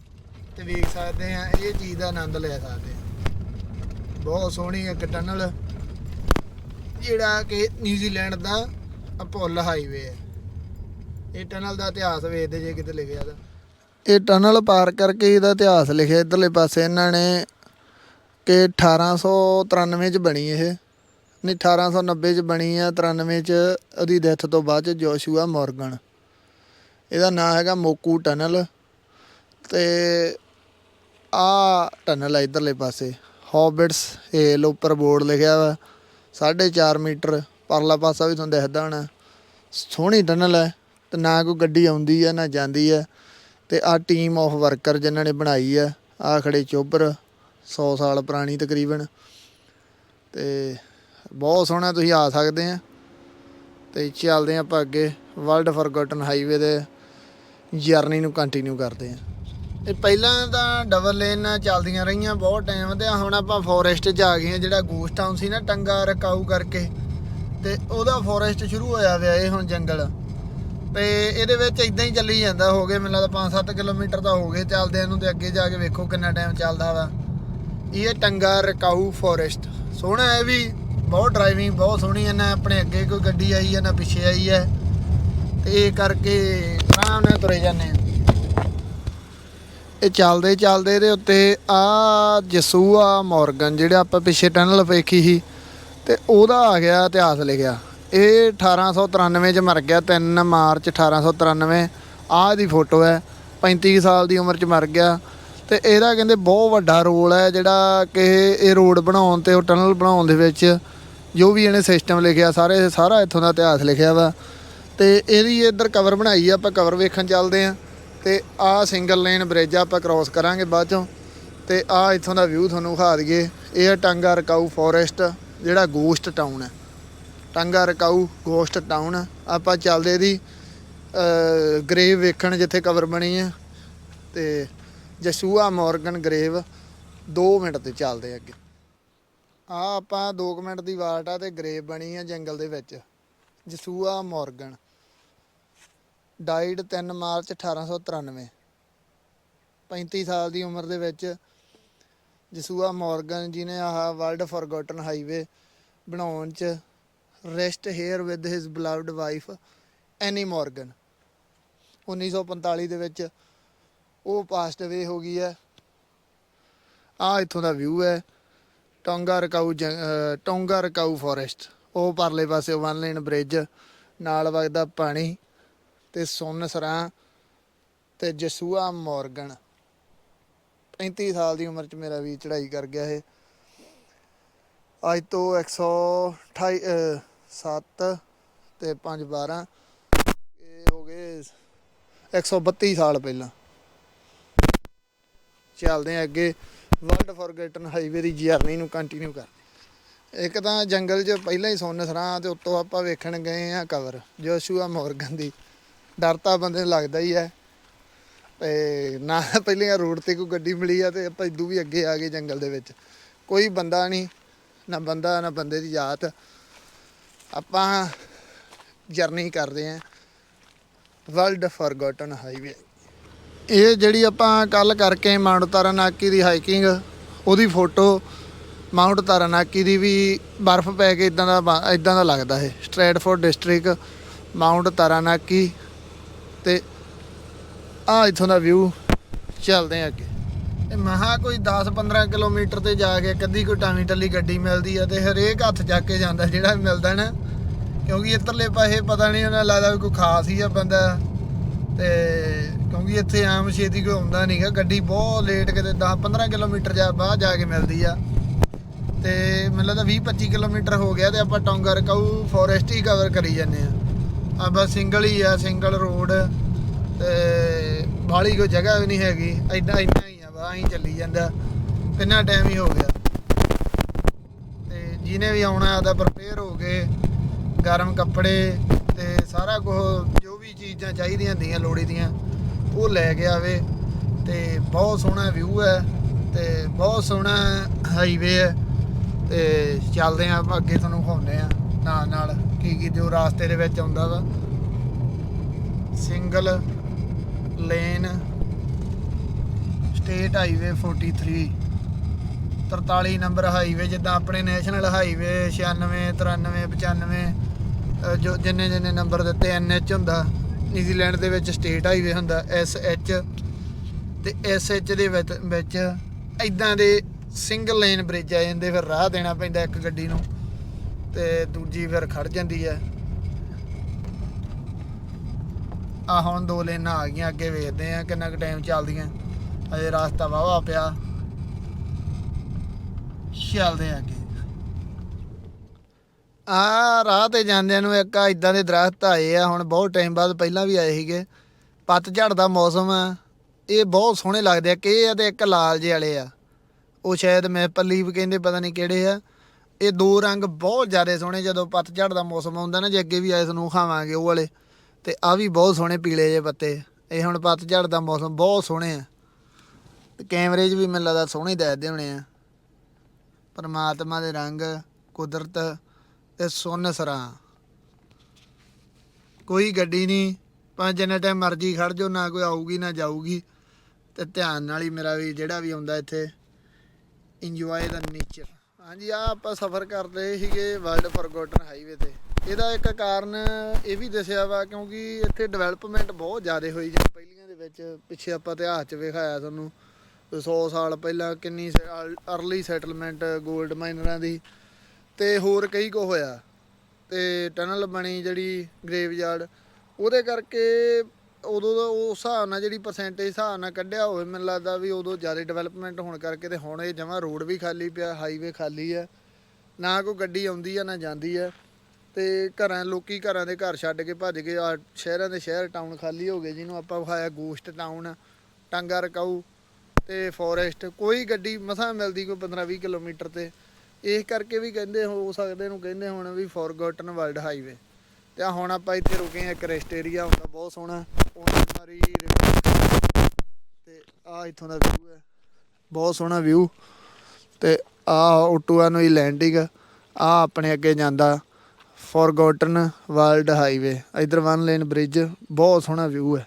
Speaker 1: ਤੇ ਵੇਖ ਸਕਦੇ ਆ ਇਹ ਚੀਜ਼ ਦਾ ਆਨੰਦ ਲੈ ਸਕਦੇ ਆ ਬਹੁਤ ਸੋਹਣੀ ਇੱਕ ਟਨਲ ਜਿਹੜਾ ਕਿ ਨਿਊਜ਼ੀਲੈਂਡ ਦਾ ਅਪੋਲ ਹਾਈਵੇ ਹੈ। ਇਹ ਟਨਲ ਦਾ ਇਤਿਹਾਸ ਵੇਖਦੇ ਜੇ ਕਿਤੇ ਲਿਖਿਆ ਤਾਂ। ਇਹ ਟਨਲ ਪਾਰ ਕਰਕੇ ਇਹਦਾ ਇਤਿਹਾਸ ਲਿਖਿਆ ਇਧਰਲੇ ਪਾਸੇ। ਇਹਨਾਂ ਨੇ ਕਿ 1893 ਚ ਬਣੀ ਇਹ। ਨਹੀਂ 1890 ਚ ਬਣੀ ਆ 93 ਚ ਉਹਦੀ ਡੈਥ ਤੋਂ ਬਾਅਦ ਚ ਜੋਸ਼ੂਆ ਮੋਰਗਨ। ਇਹਦਾ ਨਾਮ ਹੈਗਾ ਮੋਕੂ ਟਨਲ। ਤੇ ਆ ਟਨਲ ਹੈ ਇਧਰਲੇ ਪਾਸੇ। ਹੌਬਿਟਸ ਹੇਲ ਉੱਪਰ ਬੋਰਡ ਲਿਖਿਆ ਵਾ। 4.5 ਮੀਟਰ, ਪਰਲਾ ਪਾਸਾ ਵੀ ਤੁਹਾਨੂੰ ਦਿਖਦਾ ਹੋਣਾ। ਸੋਹਣੀ ਟਨਲ ਹੈ ਤੇ ਨਾ ਕੋਈ ਗੱਡੀ ਆਉਂਦੀ ਹੈ ਨਾ ਜਾਂਦੀ ਹੈ ਤੇ ਆ ਟੀਮ ਆਫ ਵਰਕਰ ਜਿਨ੍ਹਾਂ ਨੇ ਬਣਾਈ ਆ ਆ ਖੜੇ ਚੋਬਰ 100 ਸਾਲ ਪੁਰਾਣੀ ਤਕਰੀਬਨ। ਤੇ ਬਹੁਤ ਸੋਹਣਾ ਤੁਸੀਂ ਆ ਸਕਦੇ ਆ। ਤੇ ਚੱਲਦੇ ਆ ਆਪਾਂ ਅੱਗੇ ਵਰਲਡ ਫੋਰਗਟਨ ਹਾਈਵੇ ਦੇ ਜਰਨੀ ਨੂੰ ਕੰਟੀਨਿਊ ਕਰਦੇ ਆ। ਇਹ ਪਹਿਲਾਂ ਤਾਂ ਡਬਲ ਲੇਨ ਨਾਲ ਚੱਲਦੀਆਂ ਰਹੀਆਂ ਬਹੁਤ ਟਾਈਮ ਤੇ ਹੁਣ ਆਪਾਂ ਫੋਰੈਸਟ 'ਚ ਆ ਗਏ ਆ, ਜਿਹੜਾ ਗੋਸਟ ਟਾਊਨ ਸੀ ਨਾ, ਟੰਗਾ ਰਕਾਊ ਕਰਕੇ। ਤੇ ਉਹਦਾ ਫੋਰੈਸਟ ਸ਼ੁਰੂ ਹੋਇਆ ਹੋਇਆ ਇਹ ਹੁਣ ਜੰਗਲ। ਤੇ ਇਹਦੇ ਵਿੱਚ ਇਦਾਂ ਹੀ ਚੱਲੀ ਜਾਂਦਾ, ਹੋ ਗਏ ਮੈਨੂੰ ਲੱਗਦਾ 5-7 ਕਿਲੋਮੀਟਰ ਤਾਂ ਹੋ ਗਏ ਚੱਲਦੇ ਨੂੰ ਤੇ ਅੱਗੇ ਜਾ ਕੇ ਵੇਖੋ ਕਿੰਨਾ ਟਾਈਮ ਚੱਲਦਾ ਵਾ। ਇਹ ਟੰਗਾ ਰਕਾਊ ਫੋਰੈਸਟ ਸੋਹਣਾ ਹੈ ਵੀ, ਬਹੁਤ ਡਰਾਈਵਿੰਗ ਬਹੁਤ ਸੋਹਣੀ ਹੈ, ਨਾ ਆਪਣੇ ਅੱਗੇ ਕੋਈ ਗੱਡੀ ਆਈ ਹੈ, ਨਾ ਪਿੱਛੇ ਆਈ ਹੈ। ਤੇ ਇਹ ਕਰਕੇ ਆਰਾਮ ਨਾਲ ਤੁਰੇ ਜਾਂਦੇ ਆ ਇਹ ਚੱਲਦੇ ਚੱਲਦੇ ਇਹਦੇ ਉੱਤੇ ਆ ਜਸੂਆ ਮੋਰਗਨ, ਜਿਹੜਾ ਆਪਾਂ ਪਿੱਛੇ ਟਨਲ ਵੇਖੀ ਸੀ, ਤੇ ਉਹਦਾ ਆ ਗਿਆ, ਇਤਿਹਾਸ ਲਿਖਿਆ। ਇਹ 1893 ਚ ਮਰ ਗਿਆ 3 ਮਾਰਚ 1893 ਆਹ ਦੀ ਫੋਟੋ ਹੈ 35 ਸਾਲ ਦੀ ਉਮਰ ਚ ਮਰ ਗਿਆ। ਤੇ ਇਹਦਾ ਕਹਿੰਦੇ ਬਹੁਤ ਵੱਡਾ ਰੋਲ ਹੈ, ਜਿਹੜਾ ਕਿ ਇਹ ਰੋਡ ਬਣਾਉਣ ਤੇ, ਉਹ ਟਨਲ ਬਣਾਉਣ ਦੇ ਵਿੱਚ ਜੋ ਵੀ ਇਹਨੇ ਸਿਸਟਮ ਲਿਖਿਆ, ਸਾਰੇ ਸਾਰਾ ਇੱਥੋਂ ਦਾ ਇਤਿਹਾਸ ਲਿਖਿਆ ਵਾ। ਤੇ ਇਹਦੀ ਇੱਧਰ ਕਵਰ ਬਣਾਈ ਆ, ਆਪਾਂ ਕਵਰ ਵੇਖਣ ਚੱਲਦੇ ਆ ਤੇ ਆਹ ਸਿੰਗਲ ਲੇਨ ਬ੍ਰਿਜ ਆਪਾਂ ਕ੍ਰਾਸ ਕਰਾਂਗੇ ਬਾਅਦ ਚੋਂ। ਤੇ ਆਹ ਇੱਥੋਂ ਦਾ ਵਿਊ ਤੁਹਾਨੂੰ ਵਿਖਾ ਦਈਏ। ਇਹ ਹੈ ਟਾਂਗਾ ਰਕਾਊ ਫੋਰੈਸਟ ਜਿਹੜਾ ਗੋਸਟ ਟਾਊਨ ਹੈ। ਟਾਂਗਾ ਰਕਾਊ, ਗੋਸਟ ਟਾਊਨ, ਆਪਾਂ ਚੱਲਦੇ ਇਹਦੀ ਗ੍ਰੇਵ ਵੇਖਣ ਜਿੱਥੇ ਕਵਰ ਬਣੀ ਹੈ ਤੇ ਜਸੂਆ ਮੋਰਗਨ ਗ੍ਰੇਵ 2 ਮਿੰਟ ਤੇ ਚੱਲਦੇ ਅੱਗੇ। ਆ ਆਪਾਂ 2 ਮਿੰਟ ਦੀ ਵਾਟ ਆ ਤੇ ਗ੍ਰੇਵ ਬਣੀ ਆ ਜੰਗਲ ਦੇ ਵਿੱਚ, ਜਸੂਆ ਮੋਰਗਨ। ਡਾਈਡ 3 ਮਾਰਚ 1893 35 ਸਾਲ ਦੀ ਉਮਰ ਦੇ ਵਿੱਚ ਜਸੂਆ ਮੋਰਗਨ ਜੀ ਨੇ ਆਹ ਵਰਲਡ ਫੋਰਗੋਟਨ ਹਾਈਵੇ ਬਣਾਉਣ ਚ rest here with his beloved wife Annie Morgan 1945 ਦੇ ਵਿੱਚ ਉਹ ਪਾਸਟ ਅਵੇ ਹੋ ਗਈ ਹੈ। ਆ ਇੱਥੋਂ ਦਾ ਵਿਊ ਹੈ। ਟੋਂਗਾ ਰਕਾਊ ਜੰ- ਟੋਂਗਾ ਰਕਾਊ ਫੋਰੈਸਟ ਉਹ ਪਰਲੇ ਪਾਸੇ ਵਨ ਲੇਨ ਬ੍ਰਿਜ ਨਾਲ ਵਗਦਾ ਪਾਣੀ ਤੇ ਸੁੰਨ ਸਰਾਂ ਤੇ ਜਸੂਆ ਮੋਰਗਨ। 35 ਸਾਲ ਦੀ ਉਮਰ ਚ ਮੇਰਾ ਵੀ ਚੜ੍ਹਾਈ ਕਰ ਗਿਆ ਇਹ। ਅੱਜ ਤੋਂ 128 7 ਤੇ 5 12 ਇਹ ਹੋ ਗਏ 132 ਸਾਲ ਪਹਿਲਾਂ। ਚੱਲਦੇ ਆ ਅੱਗੇ। ਵਰਲਡ ਫੋਰਗੇਟਨ ਹਾਈਵੇ ਦੀ ਜਰਨੀ ਨੂੰ ਕੰਟੀਨਿਊ ਕਰ ਇੱਕ ਤਾਂ ਜੰਗਲ 'ਚ ਪਹਿਲਾਂ ਹੀ ਸੁੰਨ ਸਰਾਂ ਤੇ ਉੱਤੋਂ ਆਪਾਂ ਵੇਖਣ ਗਏ ਆ ਕਵਰ ਜੋਸ਼ੂਆ ਮੋਰਗਨ ਦੀ। ਡਰ ਤਾਂ ਬੰਦੇ ਨੂੰ ਲੱਗਦਾ ਹੀ ਹੈ। ਤੇ ਨਾ ਪਹਿਲੀਆਂ ਰੋਡ ਤੇ ਕੋਈ ਗੱਡੀ ਮਿਲੀ ਆ ਤੇ ਆਪਾਂ ਇਦੋਂ ਵੀ ਅੱਗੇ ਆ ਗਏ ਜੰਗਲ ਦੇ ਵਿੱਚ। ਕੋਈ ਬੰਦਾ ਨਹੀਂ। ਨਾ ਬੰਦਾ, ਨਾ ਬੰਦੇ ਦੀ ਜਾਤ। ਆਪਾਂ ਜਰਨੀ ਕਰਦੇ ਆਂ ਵਰਲਡ ਫੋਰਗੋਟਨ ਹਾਈਵੇ ਇਹ ਜਿਹੜੀ ਆਪਾਂ ਕੱਲ ਕਰਕੇ ਮਾਊਂਟ ਤਾਰਾਨਾਕੀ ਦੀ ਹਾਈਕਿੰਗ ਉਹਦੀ ਫੋਟੋ ਮਾਊਂਟ ਤਾਰਾਨਾਕੀ ਦੀ ਵੀ ਬਰਫ਼ ਪੈ ਕੇ ਇਦਾਂ ਦਾ ਇਦਾਂ ਦਾ ਲੱਗਦਾ ਇਹ। ਸਟ੍ਰੈਟਫੋਰਡ ਡਿਸਟ੍ਰਿਕਟ ਮਾਊਂਟ ਤਾਰਾਨਾਕੀ ਤੇ ਆ ਇਥੋਂ ਦਾ ਵਿਊ ਚੱਲਦੇ ਆ ਅੱਗੇ। ਇਹ ਮਹਾ ਕੋਈ 10-15 ਕਿਲੋਮੀਟਰ ਤੇ ਜਾ ਕੇ ਕਦੀ ਕੋਈ ਟਾਵੀ ਟੱਲੀ ਗੱਡੀ ਮਿਲਦੀ ਆ ਤੇ ਹਰੇਕ ਹੱਥ ਚੱਕ ਕੇ ਜਾਂਦਾ ਜਿਹੜਾ ਵੀ ਮਿਲਦਾ ਨਾ, ਕਿਉਂਕਿ ਇੱਧਰਲੇ ਪਾਸੇ ਪਤਾ ਨਹੀਂ ਉਹਨਾਂ ਲੱਗਦਾ ਵੀ ਕੋਈ ਖਾਸ ਹੀ ਆ ਬੰਦਾ ਤੇ ਕਿਉਂਕਿ ਇੱਥੇ ਆਮ ਛੇਤੀ ਕੋਈ ਆਉਂਦਾ ਨਹੀਂਗਾ ਗੱਡੀ ਬਹੁਤ ਲੇਟ ਕਿਤੇ 10-15 ਕਿਲੋਮੀਟਰ ਜਾ ਬਾਅਦ ਜਾ ਕੇ ਮਿਲਦੀ ਆ। ਤੇ ਮੈਨੂੰ ਲੱਗਦਾ 20-25 ਕਿਲੋਮੀਟਰ ਹੋ ਗਿਆ ਤੇ ਆਪਾਂ ਟੌਂਗਰ ਰਕਾਊ ਫੋਰੈਸਟ ਹੀ ਕਵਰ ਕਰੀ ਜਾਂਦੇ ਆ। ਆ ਬਸ ਸਿੰਗਲ ਹੀ ਆ ਸਿੰਗਲ ਰੋਡ ਤੇ ਬਾਹਲੀ ਕੋਈ ਜਗ੍ਹਾ ਵੀ ਨਹੀਂ ਹੈਗੀ ਐਡਾ ਇੰਨਾ ਤਾਂ ਹੀ ਚੱਲੀ ਜਾਂਦਾ। ਕਿੰਨਾ ਟਾਈਮ ਹੀ ਹੋ ਗਿਆ। ਤੇ ਜਿਹਨੇ ਵੀ ਆਉਣਾ ਆਦਾ ਪ੍ਰਪੇਅਰ ਹੋ ਕੇ ਗਰਮ ਕੱਪੜੇ ਤੇ ਸਾਰਾ ਕੁਝ ਜੋ ਵੀ ਚੀਜ਼ਾਂ ਚਾਹੀਦੀਆਂ ਹੁੰਦੀਆਂ ਲੋੜੀ ਦੀਆਂ, ਉਹ ਲੈ ਕੇ ਆਵੇ। ਤੇ ਬਹੁਤ ਸੋਹਣਾ ਵਿਊ ਹੈ ਤੇ ਬਹੁਤ ਸੋਹਣਾ ਹਾਈਵੇ ਹੈ। ਤੇ ਚੱਲਦੇ ਆਂ ਅੱਗੇ ਤੁਹਾਨੂੰ ਖਾਉਂਦੇ ਆ ਨਾਲ ਨਾਲ ਕੀ ਕੀ ਜੋ ਰਾਸਤੇ ਦੇ ਵਿੱਚ ਆਉਂਦਾ ਵਾ। Single lane state highway 43 43 number highway ਜਿੱਦਾਂ ਆਪਣੇ ਨੈਸ਼ਨਲ ਹਾਈਵੇ 96 93 95 ਜੋ ਜਿੰਨੇ ਜਿੰਨੇ ਨੰਬਰ ਦਿੱਤੇ ਐਨਐਚ ਹੁੰਦਾ ਨਿਊਜ਼ੀਲੈਂਡ ਦੇ ਵਿੱਚ ਸਟੇਟ ਹਾਈਵੇ ਹੁੰਦਾ ਐਸਐਚ ਤੇ ਐਸਐਚ ਦੇ ਵਿੱਚ ਵਿੱਚ ਇਦਾਂ ਦੇ ਸਿੰਗਲ ਲੇਨ ਬ੍ਰਿਜ ਆ ਜਾਂਦੇ, ਫਿਰ ਰਾਹ ਦੇਣਾ ਪੈਂਦਾ ਇੱਕ ਗੱਡੀ ਨੂੰ, ਤੇ ਦੂਜੀ ਫਿਰ ਖੜ ਜਾਂਦੀ ਹੈ ਆ ਹੁਣ ਦੋ ਲੇਨਾਂ ਆ ਗਈਆਂ, ਅੱਗੇ ਵੇਖਦੇ ਆ ਕਿੰਨਾ ਕੁ ਟਾਈਮ ਚੱਲਦੀਆਂ। ਅਜੇ ਰਸਤਾ ਵਾਵਾ ਪਿਆ। ਚੱਲਦੇ ਆ ਅੱਗੇ। ਆ ਰਾਹ ਤੇ ਜਾਂਦਿਆਂ ਨੂੰ ਇੱਕ ਆ ਇਦਾਂ ਦੇ ਦਰਖਤ ਆਏ ਆ, ਹੁਣ ਬਹੁਤ ਟਾਈਮ ਬਾਅਦ ਪਹਿਲਾਂ ਵੀ ਆਏ ਸੀਗੇ। ਪੱਤਝੜ ਦਾ ਮੌਸਮ ਆ। ਇਹ ਬਹੁਤ ਸੋਹਣੇ ਲੱਗਦੇ ਆ ਕਿ ਇਹ ਆ ਤੇ ਇੱਕ ਲਾਲ ਜਿਹੇ ਵਾਲੇ ਆ। ਉਹ ਸ਼ਾਇਦ ਮੈਂ ਪੱਲੀ ਵੀ ਕਹਿੰਦੇ, ਪਤਾ ਨਹੀਂ ਕਿਹੜੇ ਆ। ਇਹ ਦੋ ਰੰਗ ਬਹੁਤ ਜ਼ਿਆਦਾ ਸੋਹਣੇ, ਜਦੋਂ ਪੱਤਝੜ ਦਾ ਮੌਸਮ ਆਉਂਦਾ ਨਾ, ਜੇ ਅੱਗੇ ਵੀ ਆਏ ਤੁਹਾਨੂੰ ਖਾਵਾਂਗੇ ਉਹ ਵਾਲੇ। ਤੇ ਆ ਵੀ ਬਹੁਤ ਸੋਹਣੇ ਪੀਲੇ ਜਿਹੇ ਪੱਤੇ। ਇਹ ਹੁਣ ਪੱਤਝੜ ਦਾ ਮੌਸਮ ਬਹੁਤ ਸੋਹਣੇ ਆ। ਤੇ ਕੈਮਰੇ 'ਚ ਵੀ ਮੈਨੂੰ ਲੱਗਦਾ ਸੋਹਣੇ ਦੱਸਦੇ ਹੋਣੇ ਆ। ਪਰਮਾਤਮਾ ਦੇ ਰੰਗ, ਕੁਦਰਤ ਤੇ ਸੁੰਨ ਸਰਾ। ਕੋਈ ਗੱਡੀ ਨਹੀਂ ਭਾਵੇਂ ਜਿੰਨੇ ਟਾਈਮ ਮਰਜ਼ੀ ਖੜ ਜਾਓ, ਨਾ ਕੋਈ ਆਊਗੀ, ਨਾ ਜਾਊਗੀ। ਤੇ ਧਿਆਨ ਨਾਲ ਹੀ ਮੇਰਾ ਵੀ ਜਿਹੜਾ ਵੀ ਆਉਂਦਾ ਇੱਥੇ ਇੰਜੋਏ ਦਾ ਨੇਚਰ ਹਾਂਜੀ ਆ ਆਪਾਂ ਸਫ਼ਰ ਕਰਦੇ ਸੀਗੇ ਵਰਲਡ ਫੋਰਗੋਟਨ ਹਾਈਵੇ ਤੇ। ਇਹਦਾ ਇੱਕ ਕਾਰਨ ਇਹ ਵੀ ਦੱਸਿਆ ਵਾ, ਕਿਉਂਕਿ ਇੱਥੇ ਡਿਵੈਲਪਮੈਂਟ ਬਹੁਤ ਜ਼ਿਆਦਾ ਹੋਈ ਜਿਵੇਂ ਪਹਿਲੀਆਂ ਦੇ ਵਿੱਚ, ਪਿੱਛੇ ਆਪਾਂ ਇਤਿਹਾਸ 'ਚ ਵਿਖਾਇਆ ਤੁਹਾਨੂੰ। 100 ਸਾਲ ਪਹਿਲਾਂ ਕਿੰਨੀ ਅਰਲੀ ਸੈਟਲਮੈਂਟ 골ਡ ਮਾਈਨਰਾਂ ਦੀ ਤੇ ਹੋਰ ਕਈ ਕੋ ਹੋਇਆ। ਤੇ ਟਨਲ ਬਣੀ ਜਿਹੜੀ ਗ੍ਰੇਵਯਾਰਡ ਉਹਦੇ ਕਰਕੇ ਉਦੋਂ ਦਾ ਉਹ ਹਿਸਾਬ ਨਾਲ ਜਿਹੜੀ ਪਰਸੈਂਟੇਜ ਹਿਸਾਬ ਨਾਲ ਕੱਢਿਆ ਹੋਵੇ, ਮੈਨੂੰ ਲੱਗਦਾ ਵੀ ਉਦੋਂ ਜ਼ਿਆਦਾ ਡਿਵੈਲਪਮੈਂਟ ਹੋਣ ਕਰਕੇ ਤੇ ਹੁਣ ਇਹ ਜਮਾਂ ਰੋਡ ਵੀ ਖਾਲੀ ਪਿਆ ਹਾਈਵੇ ਖਾਲੀ ਆ। ਨਾ ਕੋਈ ਗੱਡੀ ਆਉਂਦੀ ਆ, ਨਾ ਜਾਂਦੀ ਆ। ਤੇ ਘਰਾਂ, ਲੋਕੀ ਘਰਾਂ ਦੇ ਘਰ ਛੱਡ ਕੇ ਭੱਜ ਗਏ। ਆ ਸ਼ਹਿਰਾਂ ਦੇ ਸ਼ਹਿਰ ਟਾਊਨ ਖਾਲੀ ਹੋ ਗਏ, ਜਿਹਨੂੰ ਆਪਾਂ ਵਿਖਾਇਆ ਗੋਸਟ ਟਾਊਨ ਟਾਂਗਾ ਰਕਾਊ। ਤੇ ਫੋਰੈਸਟ ਕੋਈ ਗੱਡੀ ਮਸਾਂ ਮਿਲਦੀ ਕੋਈ 15-20 ਕਿਲੋਮੀਟਰ ਤੇ। ਇਸ ਕਰਕੇ ਵੀ ਕਹਿੰਦੇ, ਹੋ ਸਕਦੇ ਨੂੰ ਕਹਿੰਦੇ ਹੁਣ ਵੀ ਫੋਰਗੋਟਨ ਵਰਲਡ ਹਾਈਵੇ ਤੇ ਆਹ ਹੁਣ ਆਪਾਂ ਇੱਥੇ ਰੁਕੇ ਆ ਇੱਕ ਰੈਸਟ ਏਰੀਆ ਹੁੰਦਾ, ਬਹੁਤ ਸੋਹਣਾ। ਉਹਨਾਂ ਸਾਰੀ ਤੇ ਆ ਇੱਥੋਂ ਦਾ ਵਿਊ ਹੈ। ਬਹੁਤ ਸੋਹਣਾ ਵਿਊ ਤੇ ਆ ਓਟੂਆ ਨੂੰ ਹੀ ਲੈਂਡਿੰਗ ਆ ਆਪਣੇ ਅੱਗੇ ਜਾਂਦਾ ਫੋਰਗੋਟਨ ਵਰਲਡ ਹਾਈਵੇ ਇਧਰ ਵਨ ਲੇਨ ਬ੍ਰਿਜ ਬਹੁਤ ਸੋਹਣਾ ਵਿਊ ਹੈ।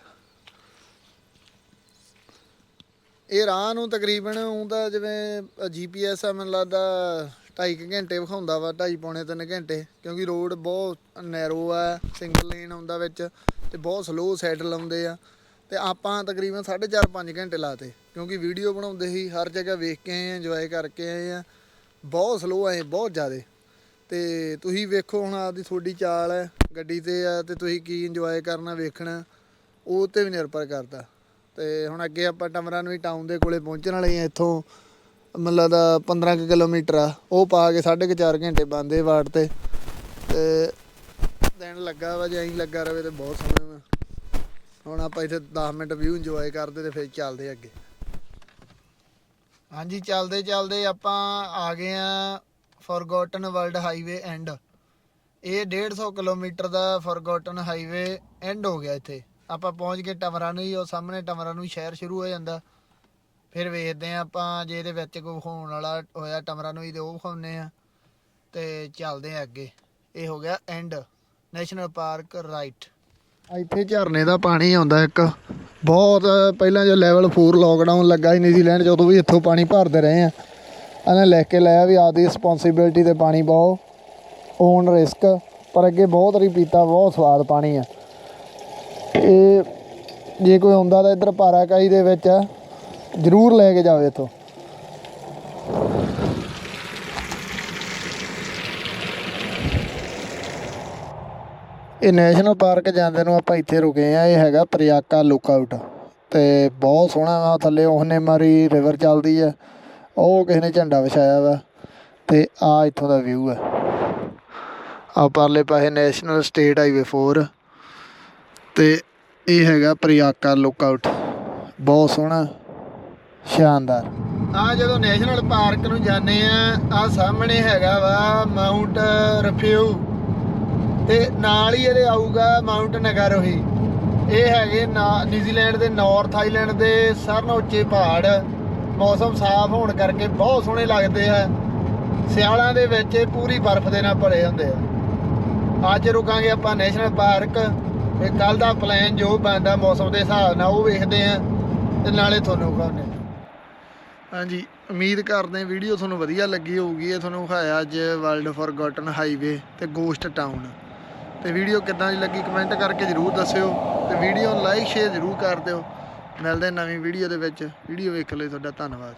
Speaker 1: ਇਹ ਰਾਹ ਨੂੰ ਤਕਰੀਬਨ ਹੁੰਦਾ ਜਿਵੇਂ ਜੀਪੀਐਸ ਆ, ਮੈਨੂੰ ਲੱਗਦਾ 2.5 ਘੰਟੇ ਵਿਖਾਉਂਦਾ ਵਾ 2.5 ਪੌਣੇ 3 ਘੰਟੇ, ਕਿਉਂਕਿ ਰੋਡ ਬਹੁਤ ਨੈਰੋ ਆ ਸਿੰਗਲ ਲੇਨ ਆਉਂਦਾ ਵਿੱਚ ਤੇ ਬਹੁਤ ਸਲੋ ਸੈਟਲ ਆਉਂਦੇ ਆ ਤੇ ਆਪਾਂ ਤਕਰੀਬਨ 4.5 5 ਘੰਟੇ ਲਾਤੇ ਕਿਉਂਕਿ ਵੀਡੀਓ ਬਣਾਉਂਦੇ ਸੀ ਹਰ ਜਗ੍ਹਾ ਵੇਖ ਕੇ ਆਏ ਆ ਇੰਜੋਏ ਕਰਕੇ ਆਏ ਆ, ਬਹੁਤ ਸਲੋ ਆਏ ਬਹੁਤ ਜ਼ਿਆਦੇ। ਤੇ ਤੁਸੀਂ ਵੇਖੋ ਹੁਣ ਆਪਦੀ ਤੁਹਾਡੀ ਚਾਲ ਹੈ ਗੱਡੀ ਤੇ ਆ ਤੇ ਤੁਸੀਂ ਕੀ ਇੰਜੋਏ ਕਰਨਾ, ਵੇਖਣਾ, ਉਹ ਤੇ ਵੀ ਨਿਰਭਰ ਕਰਦਾ। ਤੇ ਹੁਣ ਅੱਗੇ ਆਪਾਂ ਟਮਰਾ ਨੂੰ ਹੀ ਟਾਊਨ ਦੇ ਕੋਲੇ ਪਹੁੰਚਣ ਵਾਲੇ ਆ ਇੱਥੋਂ ਮਤਲਬ ਲੱਗਦਾ 15 ਕੁ ਕਿਲੋਮੀਟਰ ਆ। ਉਹ ਪਾ ਕੇ 4.5 ਘੰਟੇ ਬੰਦੇ ਵਾਟ ਤੇ। ਤੇ ਦਿਨ ਲੱਗਾ ਵਾ ਜੇ ਐਂ ਲੱਗਾ ਰਵੇ ਤੇ ਬਹੁਤ ਸੋਹਣਾ ਵਾ। ਹੁਣ ਆਪਾਂ ਇੱਥੇ 10 ਮਿੰਟ ਵਿਊ ਇੰਜੋਏ ਕਰਦੇ ਤੇ ਫਿਰ ਚੱਲਦੇ ਅੱਗੇ। ਹਾਂਜੀ, ਚੱਲਦੇ ਚੱਲਦੇ ਆਪਾਂ ਆ ਗਏ ਆ ਫੋਰਗੋਟਨ ਵਰਲਡ ਹਾਈਵੇ ਐਂਡ ਇਹ 150 ਕਿਲੋਮੀਟਰ ਦਾ ਫੋਰਗੋਟਨ ਹਾਈਵੇ ਐਂਡ ਹੋ ਗਿਆ ਇੱਥੇ। ਆਪਾਂ ਪਹੁੰਚ ਕੇ ਟਮਰਾਂ ਨੂੰ ਹੀ, ਉਹ ਸਾਹਮਣੇ ਟਮਰਾਂ ਨੂੰ ਹੀ ਸ਼ਹਿਰ ਸ਼ੁਰੂ ਹੋ ਜਾਂਦਾ। ਫਿਰ ਵੇਖਦੇ ਆ ਆਪਾਂ ਜੇ ਇਹਦੇ ਵਿੱਚ ਕੋਈ ਹੋਣ ਵਾਲਾ ਹੋਇਆ ਟਮਰਾਂ ਨੂੰ ਹੀ ਤੇ ਉਹ ਵਿਖਾਉਂਦੇ ਆ ਤੇ ਚੱਲਦੇ ਆ ਅੱਗੇ। ਇਹ ਹੋ ਗਿਆ ਐਂਡ ਨੈਸ਼ਨਲ ਪਾਰਕ ਰਾਈਟ ਇੱਥੇ ਝਰਨੇ ਦਾ ਪਾਣੀ ਆਉਂਦਾ ਇੱਕ। ਬਹੁਤ, ਪਹਿਲਾਂ ਜੋ ਲੈਵਲ 4 ਲੋਕਡਾਊਨ ਲੱਗਾ ਸੀ ਨਿਊਜ਼ੀਲੈਂਡ 'ਚ ਉਦੋਂ ਵੀ ਇੱਥੋਂ ਪਾਣੀ ਭਰਦੇ ਰਹੇ ਆ ਇਹਨੇ ਲਿਖ ਕੇ ਲਾਇਆ ਵੀ ਆਪਦੀ ਰਿਸਪੌਂਸਿਬਿਲਟੀ ਤੇ ਪਾਣੀ ਪਾਓ ਓਨ ਰਿਸਕ ਪਰ ਅੱਗੇ ਬਹੁਤ ਵਾਰੀ ਪੀਤਾ ਬਹੁਤ ਸਵਾਦ ਪਾਣੀ ਆ। ਜੇ ਕੋਈ ਆਉਂਦਾ ਤਾਂ ਇੱਧਰ ਪਾਰਾਕਾਈ ਦੇ ਵਿੱਚ ਜ਼ਰੂਰ ਲੈ ਕੇ ਜਾਵੇ ਇੱਥੋਂ। ਇਹ ਨੈਸ਼ਨਲ ਪਾਰਕ ਜਾਂਦੇ ਨੂੰ ਆਪਾਂ ਇੱਥੇ ਰੁਕੇ ਆ ਇਹ ਹੈਗਾ ਪ੍ਰਿਆਕਾ ਲੁੱਕਆਊਟ। ਤੇ ਬਹੁਤ ਸੋਹਣਾ ਵਾ, ਥੱਲੇ ਉਹਨੇ ਮਾਰੀ ਰਿਵਰ ਚੱਲਦੀ ਆ, ਉਹ ਕਿਸੇ ਨੇ ਝੰਡਾ ਵਿਛਾਇਆ ਵਾ, ਤੇ ਆ ਇੱਥੋਂ ਦਾ ਵਿਊ ਹੈ ਆ ਪਰਲੇ ਪਾਸੇ ਨੈਸ਼ਨਲ ਸਟੇਟ ਹਾਈਵੇ 4 ਤੇ ਇਹ ਹੈਗਾ ਪ੍ਰਿਆਕਾ ਲੁੱਕਆਊਟ ਬਹੁਤ ਸੋਹਣਾ, ਸ਼ਾਨਦਾਰ। ਆ ਜਦੋਂ ਨੈਸ਼ਨਲ ਪਾਰਕ ਨੂੰ ਜਾਂਦੇ ਆ ਆ ਸਾਹਮਣੇ ਹੈਗਾ ਵਾ ਮਾਊਂਟ ਰਫਿਊ ਤੇ ਨਾਲ ਹੀ ਇਹਦੇ ਆਊਗਾ ਮਾਊਂਟ ਨਗਾਰੋਹੀ ਇਹ ਹੈਗੇ ਨਾ- ਨਿਊਜ਼ੀਲੈਂਡ ਦੇ ਨਾਰਥ ਆਈਲੈਂਡ ਦੇ ਸਾਰਿਆਂ ਉੱਚੇ ਪਹਾੜ। ਮੌਸਮ ਸਾਫ਼ ਹੋਣ ਕਰਕੇ ਬਹੁਤ ਸੋਹਣੇ ਲੱਗਦੇ ਆ। ਸਿਆਲਾਂ ਦੇ ਵਿੱਚ ਪੂਰੀ ਬਰਫ਼ ਦੇ ਨਾਲ ਭਰੇ ਹੁੰਦੇ ਆ। ਅੱਜ ਰੁਕਾਂਗੇ ਆਪਾਂ ਨੈਸ਼ਨਲ ਪਾਰਕ ਤੇ ਕੱਲ ਦਾ ਪਲਾਨ ਜੋ ਬਣਦਾ ਮੌਸਮ ਦੇ ਹਿਸਾਬ ਨਾਲ ਉਹ ਵੇਖਦੇ ਆ ਤੇ ਨਾਲੇ ਤੁਹਾਨੂੰ ਵਿਖਾਉਂਦੇ ਹਾਂਜੀ, ਉਮੀਦ ਕਰਦੇ ਵੀਡੀਓ ਤੁਹਾਨੂੰ ਵਧੀਆ ਲੱਗੀ ਹੋਊਗੀ। ਇਹ ਤੁਹਾਨੂੰ ਵਿਖਾਇਆ ਅੱਜ ਵਰਲਡ ਫੋਰਗੋਟਨ ਹਾਈਵੇ ਤੇ ਗੋਸਟ ਟਾਊਨ ਤੇ ਵੀਡੀਓ ਕਿੱਦਾਂ ਦੀ ਲੱਗੀ ਕਮੈਂਟ ਕਰਕੇ ਜਰੂਰ ਦੱਸਿਓ ਤੇ ਵੀਡੀਓ ਨੂੰ ਲਾਈਕ ਸ਼ੇਅਰ ਜਰੂਰ ਕਰ ਦਿਓ। ਮਿਲਦੇ ਨਵੀਂ ਵੀਡੀਓ ਦੇ ਵਿੱਚ। ਵੀਡੀਓ ਵੇਖਣ ਲਈ ਤੁਹਾਡਾ ਧੰਨਵਾਦ।